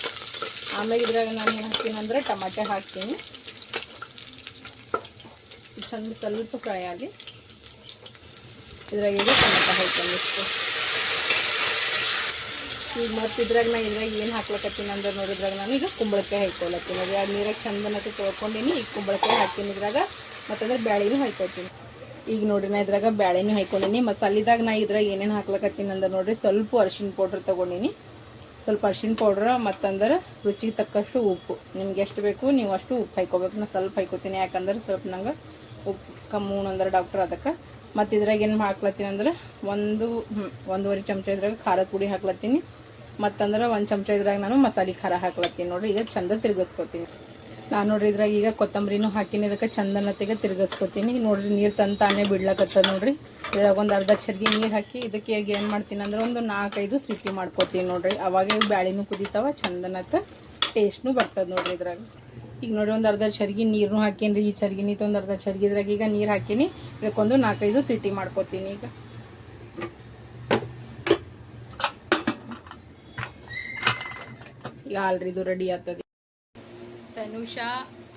ಆಮೇಲೆ ಇದ್ರಾಗ ನಾನು ಏನು ಹಾಕ್ತೀನಿ ಅಂದರೆ ಟಮಾಟೆ ಹಾಕ್ತೀನಿ. ಚಂದ ಸ್ವಲ್ಪ ಫ್ರೈ ಆಗಿ ಇದ್ರಾಗ ಈಗ ಟಮಾಟೆ ಹಾಕ್ತೀನಿ ಇಷ್ಟು. ಈಗ ಮತ್ತೆ ಇದ್ರಾಗ ನಾನು ಇದ್ರಾಗ ಏನು ಹಾಕ್ಲಕತ್ತೀನಿ ಅಂದ್ರೆ ನೋಡಿದ್ರಾಗ ನಾನು ಈಗ ಕುಂಬಳಕಾಯಿ ಹಾಕ್ಕೊಳತ್ತೀನಿ. ಅದು ಎರಡು ನೀರಾಗ ಚಂದನಕ್ಕೆ ತೊಳ್ಕೊಂಡಿನಿ, ಈಗ ಕುಂಬಳಕಾಯಿ ಹಾಕ್ತೀನಿ ಇದ್ರಾಗ. ಮತ್ತಂದ್ರೆ ಬ್ಯಾಳಿನೂ ಹಾಕೊಳ್ತೀನಿ ಈಗ ನೋಡ್ರಿ ನಾ ಇದ್ರಾಗ ಬ್ಯಾಳೆನೂ ಹಾಕೊಂಡಿನಿ ಮಸಾಲಿದಾಗ ನಾ ಇದ್ರಾಗ ಏನೇನು ಹಾಕ್ಲಕತ್ತೀನಿ ಅಂದ್ರೆ ನೋಡ್ರಿ ಸ್ವಲ್ಪ ಅರಿಶಿನ ಪೌಡ್ರ್ ತೊಗೊಂಡಿನಿ. ಸ್ವಲ್ಪ ಅರ್ಶಿನ ಪೌಡ್ರ್ ಮತ್ತಂದ್ರೆ ರುಚಿಗೆ ತಕ್ಕಷ್ಟು ಉಪ್ಪು. ನಿಮ್ಗೆ ಎಷ್ಟು ಬೇಕು ನೀವು ಅಷ್ಟು ಉಪ್ಪು ಹಾಕ್ಕೋಬೇಕು ನಾನು ಸ್ವಲ್ಪ ಹೈಕೋತೀನಿ ಯಾಕಂದ್ರೆ ಸ್ವಲ್ಪ ನಂಗೆ ಉಪ್ಪು ಕಮ್ಮಿ ಅಂದ್ರೆ ಡಾಕ್ಟ್ರ್ ಅದಕ್ಕೆ. ಮತ್ತು ಇದ್ರಾಗ ಏನು ಹಾಕ್ಲತ್ತೀನಿ ಅಂದ್ರೆ ಒಂದು ಒಂದೂವರೆ ಚಮಚ ಇದ್ರಾಗ ಖಾರದ ಪುಡಿ ಹಾಕ್ಲತ್ತೀನಿ. ಮತ್ತಂದ್ರೆ ಒಂದು ಚಮಚ ಇದ್ರಾಗ ನಾನು ಮಸಾಲೆ ಖಾರ ಹಾಕ್ಲತ್ತೀನಿ. ನೋಡ್ರಿ, ಈಗ ಚಂದ ತಿರ್ಗಿಸ್ಕೊತೀನಿ. ನಾನು ನೋಡ್ರಿ ಇದ್ರಾಗ ಈಗ ಕೊತ್ತಂಬರಿನೂ ಹಾಕಿನಿ, ಇದಕ್ಕೆ ಚಂದನತೆಗೆ ತಿರುಗಿಸ್ಕೊತೀನಿ. ನೋಡ್ರಿ ನೀರು ತಂತಾನೆ ಬಿಡ್ಲಕತ್ತದ ನೋಡ್ರಿ. ಇದ್ರಾಗ ಒಂದು ಅರ್ಧ ಚರ್ಗಿ ನೀರು ಹಾಕಿ ಇದಕ್ಕೆ ಈಗ ಏನು ಮಾಡ್ತೀನಿ ಅಂದ್ರೆ ಒಂದು ನಾಲ್ಕೈದು ಸಿಟಿ ಮಾಡ್ಕೊತೀನಿ ನೋಡ್ರಿ. ಅವಾಗ ಇವು ಬ್ಯಾಳಿನೂ ಕುದಿತಾವ ಚಂದನತ್ತ ಟೇಸ್ಟ್ನು ಬರ್ತದೆ ನೋಡ್ರಿ ಇದ್ರಾಗ. ಈಗ ನೋಡ್ರಿ ಒಂದು ಅರ್ಧ ಚರ್ಗಿ ನೀರನ್ನು ಹಾಕೀನಿ ಈ ಚರ್ಗಿನಿತ್ತು ಒಂದು ಅರ್ಧ ಚರ್ಗಿ. ಇದ್ರಾಗ ಈಗ ನೀರು ಹಾಕೀನಿ ಇದಕ್ಕೊಂದು ನಾಲ್ಕೈದು ಸಿಟಿ ಮಾಡ್ಕೊತೀನಿ ಈಗ. ಈಗ ಆಲ್ರಿ ಇದು ರೆಡಿ ಆಗ್ತದೆ. ತನುಷಾ,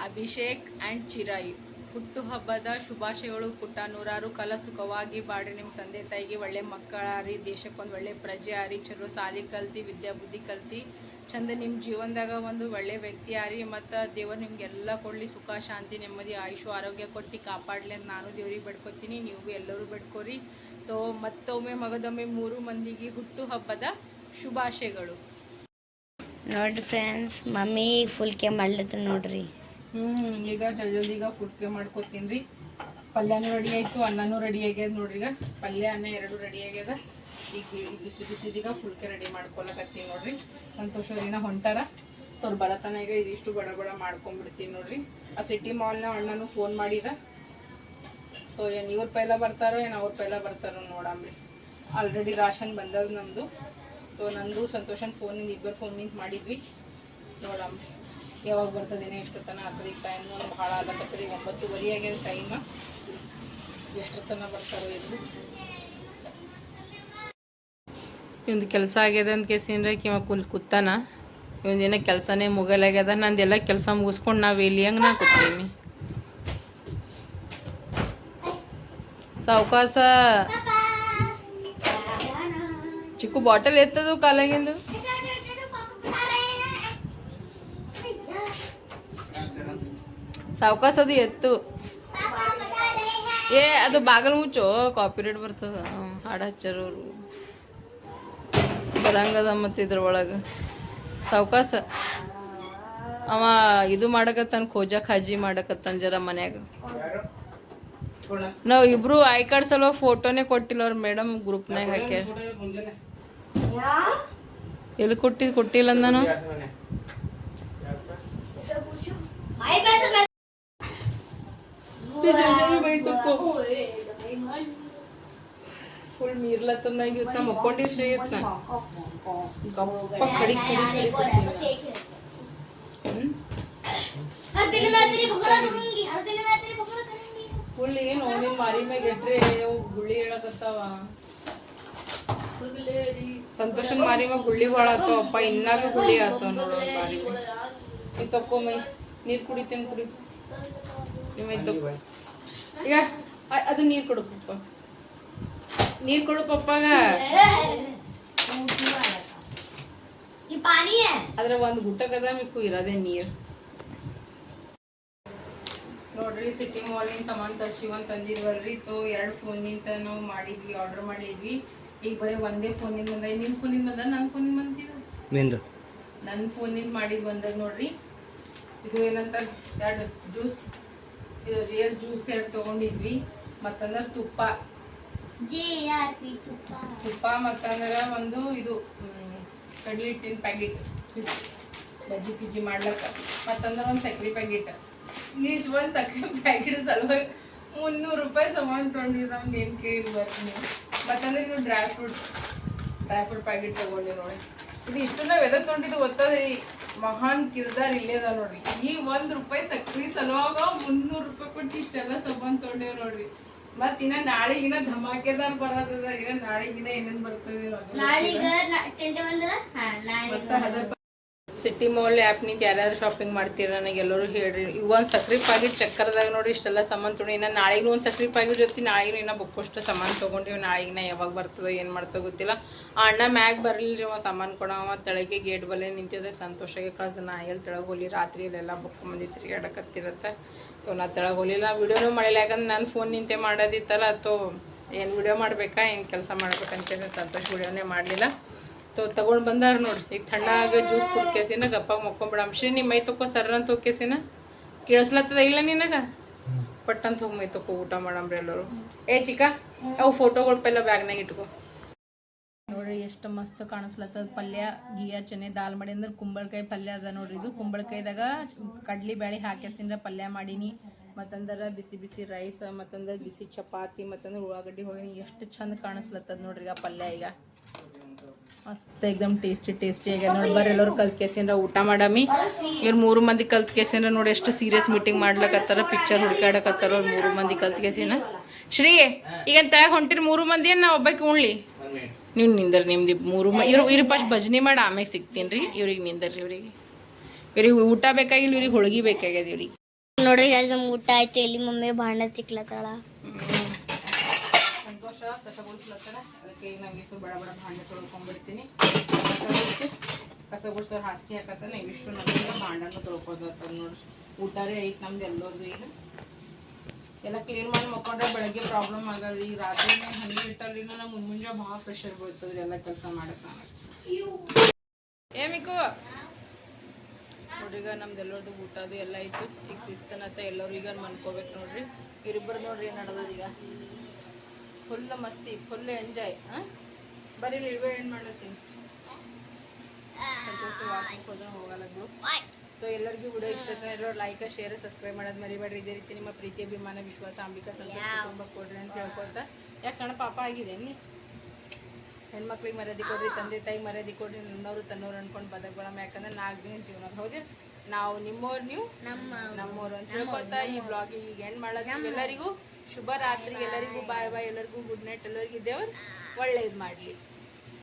ಅಭಿಷೇಕ್ ಆ್ಯಂಡ್ ಚಿರಾಯಿ ಹುಟ್ಟುಹಬ್ಬದ ಶುಭಾಶಯಗಳು ಪುಟ್ಟ. ನೂರಾರು ಕಲ ಸುಖವಾಗಿ ಬಾಡ್ರಿ ನಿಮ್ಮ ತಂದೆ ತಾಯಿಗೆ ಒಳ್ಳೆ ಮಕ್ಕಳಾರಿ ದೇಶಕ್ಕೊಂದು ಒಳ್ಳೆ ಪ್ರಜೆ ಆರಿ ಚಲೋ ಸಾಲಿ ಕಲ್ತಿ, ವಿದ್ಯಾ ಬುದ್ಧಿ ಕಲ್ತಿ. ಚಂದ ನಿಮ್ಮ ಜೀವನದಾಗ ಒಂದು ಒಳ್ಳೆ ವ್ಯಕ್ತಿ ಆರಿ ಮತ್ತು ದೇವರು ನಿಮಗೆಲ್ಲ ಕೊಡಲಿ ಸುಖ, ಶಾಂತಿ, ನೆಮ್ಮದಿ, ಆಯುಷು, ಆರೋಗ್ಯ ಕೊಟ್ಟು ಕಾಪಾಡಲಿ ಅಂತ ನಾನು ದೇವ್ರಿಗೆ ಬೇಡ್ಕೊತೀನಿ. ನೀವು ಎಲ್ಲರೂ ಬೇಡ್ಕೊರಿ. ತೋ ಮತ್ತೊಮ್ಮೆ ಮಗದೊಮ್ಮೆ ಮೂರು ಮಂದಿಗೆ ಹುಟ್ಟುಹಬ್ಬದ ಶುಭಾಶಯಗಳು. ನೋಡ್ರಿ ಫ್ರೆಂಡ್ಸ್ ಮಮ್ಮಿ ಫುಲ್ ಕೆ ಮಾಡ್ಲತ್ತ ನೋಡ್ರಿ. ಹ್ಞೂ ಈಗ ಜಲ್ದಿ ಜಲ್ದಿ ಈಗ ಫುಡ್ಕೆ ಮಾಡ್ಕೊತೀನಿ ರೀ ಪಲ್ಯನೂ ರೆಡಿ ಆಯಿತು, ಅನ್ನನೂ ರೆಡಿ ಆಗ್ಯದ ನೋಡ್ರಿ ಈಗ. ಪಲ್ಯ, ಅನ್ನ ಎರಡು ರೆಡಿ ಆಗ್ಯದ. ಈಗ ಬಿಸಿ ಬಿಸಿದೀಗ ಫುಲ್ಕೆ ರೆಡಿ ಮಾಡ್ಕೊಳಕತ್ತೀನಿ ನೋಡ್ರಿ. ಸಂತೋಷ ಅವ್ರಿನ ಹೊಂಟಾರ. ತೋರ್ ಬರತನ ಈಗ ಇದಿಷ್ಟು ಬಡ ಬಡ ಮಾಡ್ಕೊಂಡ್ಬಿಡ್ತೀನಿ ನೋಡ್ರಿ. ಆ ಸಿಟಿ ಮಾಲ್ನ ಅಣ್ಣನೂ ಫೋನ್ ಮಾಡಿದ. ತೋ, ಏನು ಇವ್ರು ಪೈಲ ಬರ್ತಾರೋ, ಏನು ಅವ್ರ ಪೈಲ ಬರ್ತಾರೋ ನೋಡಮ್ರಿ. ಆಲ್ರೆಡಿ ರಾಷನ್ ಬಂದದ ನಮ್ಮದು ಸೊ ನಂದು ಸಂತೋಷನ್ ಫೋನಿಂದ ಇಬ್ಬರು ಫೋನಿಂದ ಮಾಡಿದ್ವಿ. ನೋಡಮ್ಮ ಯಾವಾಗ ಬರ್ತದೇನೆ ಎಷ್ಟೊತ್ತನ ಆಗ್ತದೆ? ಈಗ ಟೈಮ್ ಭಾಳ ಒಂಬತ್ತು ಒಂಬತ್ತುವರೆ ಆಗ್ಯದ ಟೈಮ್ ಎಷ್ಟೊತ್ತನ ಬರ್ತಾರೋ ಇದು ಇವಂದು ಕೆಲಸ ಆಗ್ಯದ ಅಂತ ಕೇಸಿಂದ್ರೆ ಕಿವ ಕುಲ್ ಕೂತಾನ. ಇವಂದೇನೋ ಕೆಲಸನೇ ಮುಗಲಾಗ್ಯದ. ನಂದೆಲ್ಲ ಕೆಲಸ ಮುಗಿಸ್ಕೊಂಡು ನಾವು ಇಲ್ಲಿ ಹಂಗೆ ನಾ ಕೂತೀನಿ ಸಾವಕಾಸ ಚಿಕ್ಕು ಬಾಟಲ್ ಎತ್ತದು ಕಾಲಾಗಿಂದು. ಸಾವಕಾಸ ಅದು ಎತ್ತು. ಏ, ಅದು ಬಾಗಲ್ ಮುಚ್ಚು. ಕಾಪಿರೇಟ್ ಬರ್ತದ. ಹಾಡು ಹಚ್ಚರವ್ರು ಬರಂಗದ ಮತ್ತು ಇದ್ರೊಳಗೆ. ಸಾವಕಾಸ. ಅವ ಇದು ಮಾಡಕತ್ತಾನ, ಖೋಜಾ ಖಾಜಿ ಮಾಡಕತ್ತಾನ ಜರ ಮನ್ಯಾಗ. ನಾವು ಇಬ್ರು ಐ ಕಾರ್ಡ್ ಸಲ ಫೋಟೋನೇ ಕೊಟ್ಟಿಲ್ಲ ಅವ್ರ ಮೇಡಮ್ ಗ್ರೂಪ್ನಾಗ ಹಾಕ್ಯಾರ. ಎಲ್ಲಿ ಕೊಟ್ಟಿದ್ದು ಕೊಟ್ಟಿಲ್ಲ ನಾನು ಫುಲ್ ಮೀರ್ಲತ್ತನಾಗಿ ನಾ ಮಕ್ಕೊಂಡಿ ಶ್ರೀ ಇತ್ತ ಗಪ್ಪ ಕಡಿ ಕಡಿ ಫುಲ್ ಏನು ನಿನ್ ಮಾರಿ ಮ್ಯಾಗ ಇಟ್ರೆ ಅವು ಗುಳ್ಳಿ ಹೇಳಕತ್ತಾವ. ಸಂತೋಷನ್ ಮಾರಿ ಗುಳ್ಳಿ ಭಾಳ ಅಪ್ಪ ಇನ್ನ ಗುಳ್ಳಿ ಆತೋ ನೋಡು ಮಾರಿ ನೀ ತಕ್ಕೋ ಮೈ, ನೀರ್ ಕುಡಿತೇನೆ ಕುಡಿ. ನಿಮ್ಮ ಈಗ ಅದು ನೀರು ಕೊಡು ಪಪ್ಪ. ನೀರು ಕೊಡು ಪಪ್ಪಾಗ. ಅದ್ರ ಒಂದ್ ಗುಟ್ಟಕದ ಮಿಕ್ಕು ಇರೋದೇ ನೀರು. ನೋಡ್ರಿ ಸಿಟಿ ಮಾಲಿನ ಸಮಾನ್ ತರ್ಸಿವಂತ ತಂದಿದ್ವಲ್ರಿ ತೋ, ಎರಡು ಫೋನಿಂದ ನಾವು ಮಾಡಿದ್ವಿ ಆರ್ಡರ್ ಮಾಡಿದ್ವಿ. ಈಗ ಬರೀ ಒಂದೇ ಫೋನಿಂದ ಬಂದ ನಿಮ್ಮ ಫೋನಿಂದ ಬಂದ ನನ್ನ ಫೋನಿಂದ ಬಂದಿದ ನಿಂದು? ನನ್ನ ಫೋನಿಂದ ಮಾಡಿದ್ದು ಬಂದದ ನೋಡ್ರಿ. ಇದು ಏನಂತ ಎರಡು ಜ್ಯೂಸ್ ಇದು ರಿಯಲ್ ಜ್ಯೂಸ್ ಎರಡು ತೊಗೊಂಡಿದ್ವಿ. ಮತ್ತಂದ್ರೆ ತುಪ್ಪ. ತುಪ್ಪ. ಮತ್ತಂದ್ರೆ ಒಂದು ಇದು ಕಡಲೆ ಕಡ್ಲಿ ಹಿಟ್ಟಿನ ಪ್ಯಾಕೆಟ್. ಬಜ್ಜಿ ಪಿಜ್ಜಿ ಮಾಡ್ಲಕ್ಕ. ಮತ್ತಂದ್ರೆ ಒಂದು ಸಕ್ರೆ ಪ್ಯಾಕೆಟ್. ಇಷ್ಟು ಒಂದು ಸಕ್ರೆ ಪ್ಯಾಕೆಟ್ ಸಲುವಾಗಿ ಮುನ್ನೂರು ರೂಪಾಯಿ ಸಾಮಾನು ತೊಗೊಂಡಿರಿ ನಮ್ಗೆ ಏನು ಕೇಳಿ ಬರ್ತೀನಿ. ಮತ್ತಂದ್ರೆ ಇದು dry fruit dry fruit packet ತಗೊಂಡಿ ನೋಡಿ. ಇದು ಇಷ್ಟು ನಾವು ಎದ ತೊಗೊಂಡಿದ್ದು ಗೊತ್ತದ ಈ ಮಹಾನ್ ಕಿರ್ದಾರ್ ಇಲ್ಲೇ ಅದ ನೋಡ್ರಿ. ಈ ಒಂದ್ ರೂಪಾಯಿ ಸಕ್ರಿ ಸಲುವಾಗ ಮುನ್ನೂರು ರೂಪಾಯಿ ಕೊಟ್ಟು ಇಷ್ಟೆಲ್ಲ ಸಾಮಾನು ತೊಗೊಂಡೇವ್ ನೋಡ್ರಿ. ಮತ್ ಇನ್ನ ನಾಳಿಗಿನ ಧಮಾಕೆದಾರ್ ಬರೋದ ಇನ್ನ ನಾಳೆಗಿನ ಏನೇನ್ ಬರ್ತದೆ ಸಿಟಿ ಮಾಲ್ ಆ್ಯಪ್ ನಿಂತ ಯಾರ್ಯಾರು ಶಾಪಿಂಗ್ ಮಾಡ್ತೀರ ನನಗೆ ಎಲ್ಲರೂ ಹೇಳ್ರಿ. ಈಗ ಒಂದು ಸಕ್ರೆ ಪ್ಯಾಕೆಟ್ ಚಕ್ಕರದಾಗ ನೋಡ್ರಿ ಇಷ್ಟೆಲ್ಲ ಸಾಮಾನು ತೊಗೊಂಡು ಇನ್ನು ನಾಳೆಗೂ ಒಂದು ಸಕ್ರೆ ಪ್ಯಾಕೆಟ್ ಜೊತೆ ನಾಳೆಗೂ ಇನ್ನ ಬಕ್ಕಷ್ಟು ಸಾಮಾನು ತೊಗೊಂಡಿವಿ. ನಾಳೆಗಿನ ಯಾವಾಗ ಬರ್ತದೆ ಏನು ಮಾಡ್ತೋ ಗೊತ್ತಿಲ್ಲ. ಆ ಅಣ್ಣ ಮ್ಯಾಗ್ ಬರಲಿಲ್ಲ ಅವ ಸಾಮಾನು ಕೊಡವ ತೆಳಗೆ ಗೇಟ್ ಬಲ್ಲೆ ನಿಂತಿದ್ದಾಗ ಸಂತೋಷಗೆ ಕಳ್ಸ ನಾ ಎಲ್ಲಿ ತೆಳಗೆ ಹೋಲಿ ರಾತ್ರಿ ಇಲ್ಲೆಲ್ಲ ಬುಕ್ ಮಂದಿ ತಿರುಗಾಡಕತ್ತಿರತ್ತೆ ಸೊ ನಾ ತೆಳಗೆ ಹೋಲಿಲ್ಲ ವಿಡಿಯೋನೂ ಮಾಡಿಲ್ಲ. ಯಾಕಂದ್ರೆ ನನ್ನ ಫೋನ್ ನಿಂತೆ ಮಾಡೋದಿತ್ತಲ್ಲ. ಅಥವಾ ಏನು ವಿಡಿಯೋ ಮಾಡಬೇಕಾ? ಏನು ಕೆಲಸ ಮಾಡ್ಬೇಕಂತೇಳಿ ಸಂತೋಷ ವಿಡಿಯೋನೇ ಮಾಡಲಿಲ್ಲ. ತೊ ತಗೊಂಡು ಬಂದಾರ ನೋಡ್ರಿ. ಈಗ ತಣ್ಣಾಗ ಜ್ಯೂಸ್ ಕುಡ್ಕೇಸಿನ ಗಪ್ಪಾಗ ಮಕ್ಕೊಂಬಿಡ ಶ್ರೀ, ನೀ ಮೈ ತಕೋ ಸರ್ರ ಅಂತ ಹೋಗ್ಕೇಸಿನ ಕೇಳಿಸ್ಲತ್ತದ ಇಲ್ಲ ನಿನಗ? ಪಟ್ಟಂತ ಹೋಗಿ ಮೈ ತಕೋ ಊಟ ಮಾಡಮ್ರಿ ಎಲ್ಲರೂ. ಏ, ಚಿಕ್ಕ, ಅವು ಫೋಟೋಗಳು ಪೆಲ್ಲ ಬ್ಯಾಗ್ನಾಗ ಇಟ್ಕೋ. ನೋಡ್ರಿ, ಎಷ್ಟು ಮಸ್ತ್ ಕಾಣಿಸ್ಲತ್ತದ ಪಲ್ಯ ಗಿಯಾ ಚೆನ್ನೆ ದಾಲ್ ಮಾಡಿ ಅಂದ್ರೆ ಕುಂಬಳಕಾಯಿ ಪಲ್ಯ ಅದ ನೋಡ್ರಿ. ಇದು ಕುಂಬಳಕಾಯಿದಾಗ ಕಡ್ಲಿ ಬ್ಯಾಳಿ ಹಾಕ್ಯಾಸಿಂದ ಪಲ್ಯ ಮಾಡೀನಿ. ಮತ್ತಂದ್ರೆ ಬಿಸಿ ಬಿಸಿ ರೈಸ್, ಮತ್ತಂದ್ರೆ ಬಿಸಿ ಚಪಾತಿ, ಮತ್ತಂದ್ರೆ ಉಳ್ಳಾಗಡ್ಡಿ ಹೋಗಿ ಎಷ್ಟು ಚಂದ ಕಾಣಿಸ್ಲತ್ತದ ನೋಡ್ರಿ ಆ ಪಲ್ಯ ಈಗ. ಮಸ್ತ್ ಎಕ್ದಮ್ ಟೇಸ್ಟಿ ಟೇಸ್ಟಿ ಆಗ್ಯದ ನೋಡಿ ಬರ್ರಿ ಎಲ್ಲರೂ ಕಲ್ತ್ ಕೇಸಿಂದ್ರ ಊಟ ಮಾಡಮಿ. ಇವ್ರು ಮೂರು ಮಂದಿ ಕಲ್ತ್ ಕೇಸಿಂದ್ರ ನೋಡಿ ಎಷ್ಟು ಸೀರಿಯಸ್ ಮೀಟಿಂಗ್ ಮಾಡ್ಲಕತ್ತಾರ ಪಿಕ್ಚರ್ ಹುಡ್ಕಾಡಕತ್ತಾರ ಅವ್ರು ಮೂರು ಮಂದಿ ಕಲ್ತ್ ಕೇಸಿನ. ಶ್ರೀ ಈಗ ತಯಾಗ ಹೊಂಟಿರಿ ಮೂರು ಮಂದಿ ಏನು ನಾ ಒಬ್ಬಕ್ಕೆ ಉಣ್ಲಿ? ನೀವು ನಿಂದರ್ ನಿಮ್ದು ಮೂರು ಮ ಇವ್ರು ಇವ್ರಿಗೆ ಫಸ್ಟ್ ಭಜನೆ ಮಾಡಿ ಆಮೇಲೆ ಸಿಗ್ತೀನಿ ರೀ ಇವ್ರಿಗೆ ನಿಂದರ್ರಿ ಇವ್ರಿಗೆ. ಇವ್ರಿಗೆ ಊಟ ಬೇಕಾಗಿಲ್ಲ ಇವ್ರಿಗೆ ಹೋಳಿಗೆ ಬೇಕಾಗ್ಯದ ಇವ್ರಿಗೆ. ನೋಡ್ರಿ ನಮ್ಗೆ ಊಟ ಆಯ್ತು ಇಲ್ಲಿ ಮಮ್ಮಿ ಬಾಣ ತಿಕ್ಲತ್ತಾಳ. ಸಂತೋಷ ಕಸ ಗುಡಿಸ್ಲತ್ತಾರ ಅದಕ್ಕೆ ಈಗ ನಾವು ಇಷ್ಟು ಬಡ ಬಡ ಭಾಂಡೆ ತೊಳ್ಕೊಂಡ್ಬಿಡ್ತೀನಿ ಕಸ ಗುಡಿಸೋರು ಹಾಸಿಗೆ ಹಾಕತ್ತಾನ ಇವಿಷ್ಟು ನಮ್ಗೆ ಭಾಂಡನ ತೊಳ್ಕೊತ ನೋಡಿ. ಊಟರೇ ಐತೆ ನಮ್ದು ಎಲ್ಲರದು ಈಗ. ಎಲ್ಲ ಕ್ಲೀನ್ ಮಾಡಿ ಮಕ್ಕೊಂಡ್ರೆ ಬೆಳಗ್ಗೆ ಪ್ರಾಬ್ಲಮ್ ಆಗಲ್ಲ. ಈಗ ರಾತ್ರಿ ಹಂಗೆ ಇಟ್ಟಲ್ಲಿ ನಾವು ಮುಂಜಾನೆ ಭಾಳ ಪ್ರೆಷರ್ ಬೀಳ್ತದ್ರಿ ಎಲ್ಲ ಕೆಲಸ ಮಾಡಕ್ಕೆ ನನಗೆ ಏ ಮಿಕ್ಕು? ನೋಡ್ರಿ ಈಗ ನಮ್ದು ಎಲ್ಲರದು ಊಟದು ಎಲ್ಲ ಇತ್ತು ಈಗ ಶಿಸ್ತನತ್ತ ಎಲ್ಲರೂ ಈಗ ಮನ್ಕೋಬೇಕು ನೋಡ್ರಿ. ಇರಿಬ್ಬರು ನೋಡ್ರಿ ಏನು ನಡೆದದ ಈಗ. ಫುಲ್ ಮಸ್ತಿ ಫುಲ್ ಎಂಜಾಯ್ ಬರಿ ಬರೀ ಏನ್ ಏನು ಮಾಡತ್ತೀನಿ ಸಂತೋಷ ವಾಕಿಂಗ್ ಹೋದ್ರೆ ಹೋಗಲ್ಲ ಸೊ ಎಲ್ಲರಿಗೂ ವಿಡಿಯೋ ಇಷ್ಟ ಎಲ್ಲರೂ ಲೈಕ್ ಶೇರ್ ಸಬ್ಸ್ಕ್ರೈಬ್ ಮಾಡೋದು ಮರಿಬೇಡ್ರಿ. ಇದೇ ರೀತಿ ನಿಮ್ಮ ಪ್ರೀತಿ ಅಭಿಮಾನ ವಿಶ್ವಾಸ ಅಂಬಿಕಾ ಸಂತೋಷ ಕುಟುಂಬ ಕೊಡ್ರಿ ಅಂತ ಹೇಳ್ಕೊತ ಯಾಕೆ ಸಣ್ಣ ಪಾಪ ಆಗಿದೆ ನೀ ಹೆಣ್ಮಕ್ಳಿಗೆ ಮರ್ಯಾದೆ ಕೊಡ್ರಿ ತಂದೆ ತಾಯಿ ಮರ್ಯಾದೆ ಕೊಡ್ರಿ ನನ್ನವರು ತನ್ನೋರು ಅನ್ಕೊಂಡು ಬದಕ್ಬೇಡಮ್ಮ. ಯಾಕಂದ್ರೆ ನಾಲ್ಕು ದಿನ ಜೀವನ ಹೌದಿಲ್ಲ ನಾವು ನಿಮ್ಮವ್ರು ನೀವು ನಮ್ಮ ನಮ್ಮವ್ರು ಅಂತ ಹೇಳ್ಕೊತಾ ಈ ಬ್ಲಾಗ್ ಈಗ ಎಂಡ್ ಮಾಡೋದು. ಎಲ್ಲರಿಗೂ ಶುಭ ರಾತ್ರಿ ಎಲ್ಲರಿಗೂ ಬಾಯ್ ಬಾಯ್ ಎಲ್ಲರಿಗೂ ಗುಡ್ ನೈಟ್ ಎಲ್ಲರಿಗೂ ದೇವರು ಒಳ್ಳೇದು ಮಾಡಲಿ.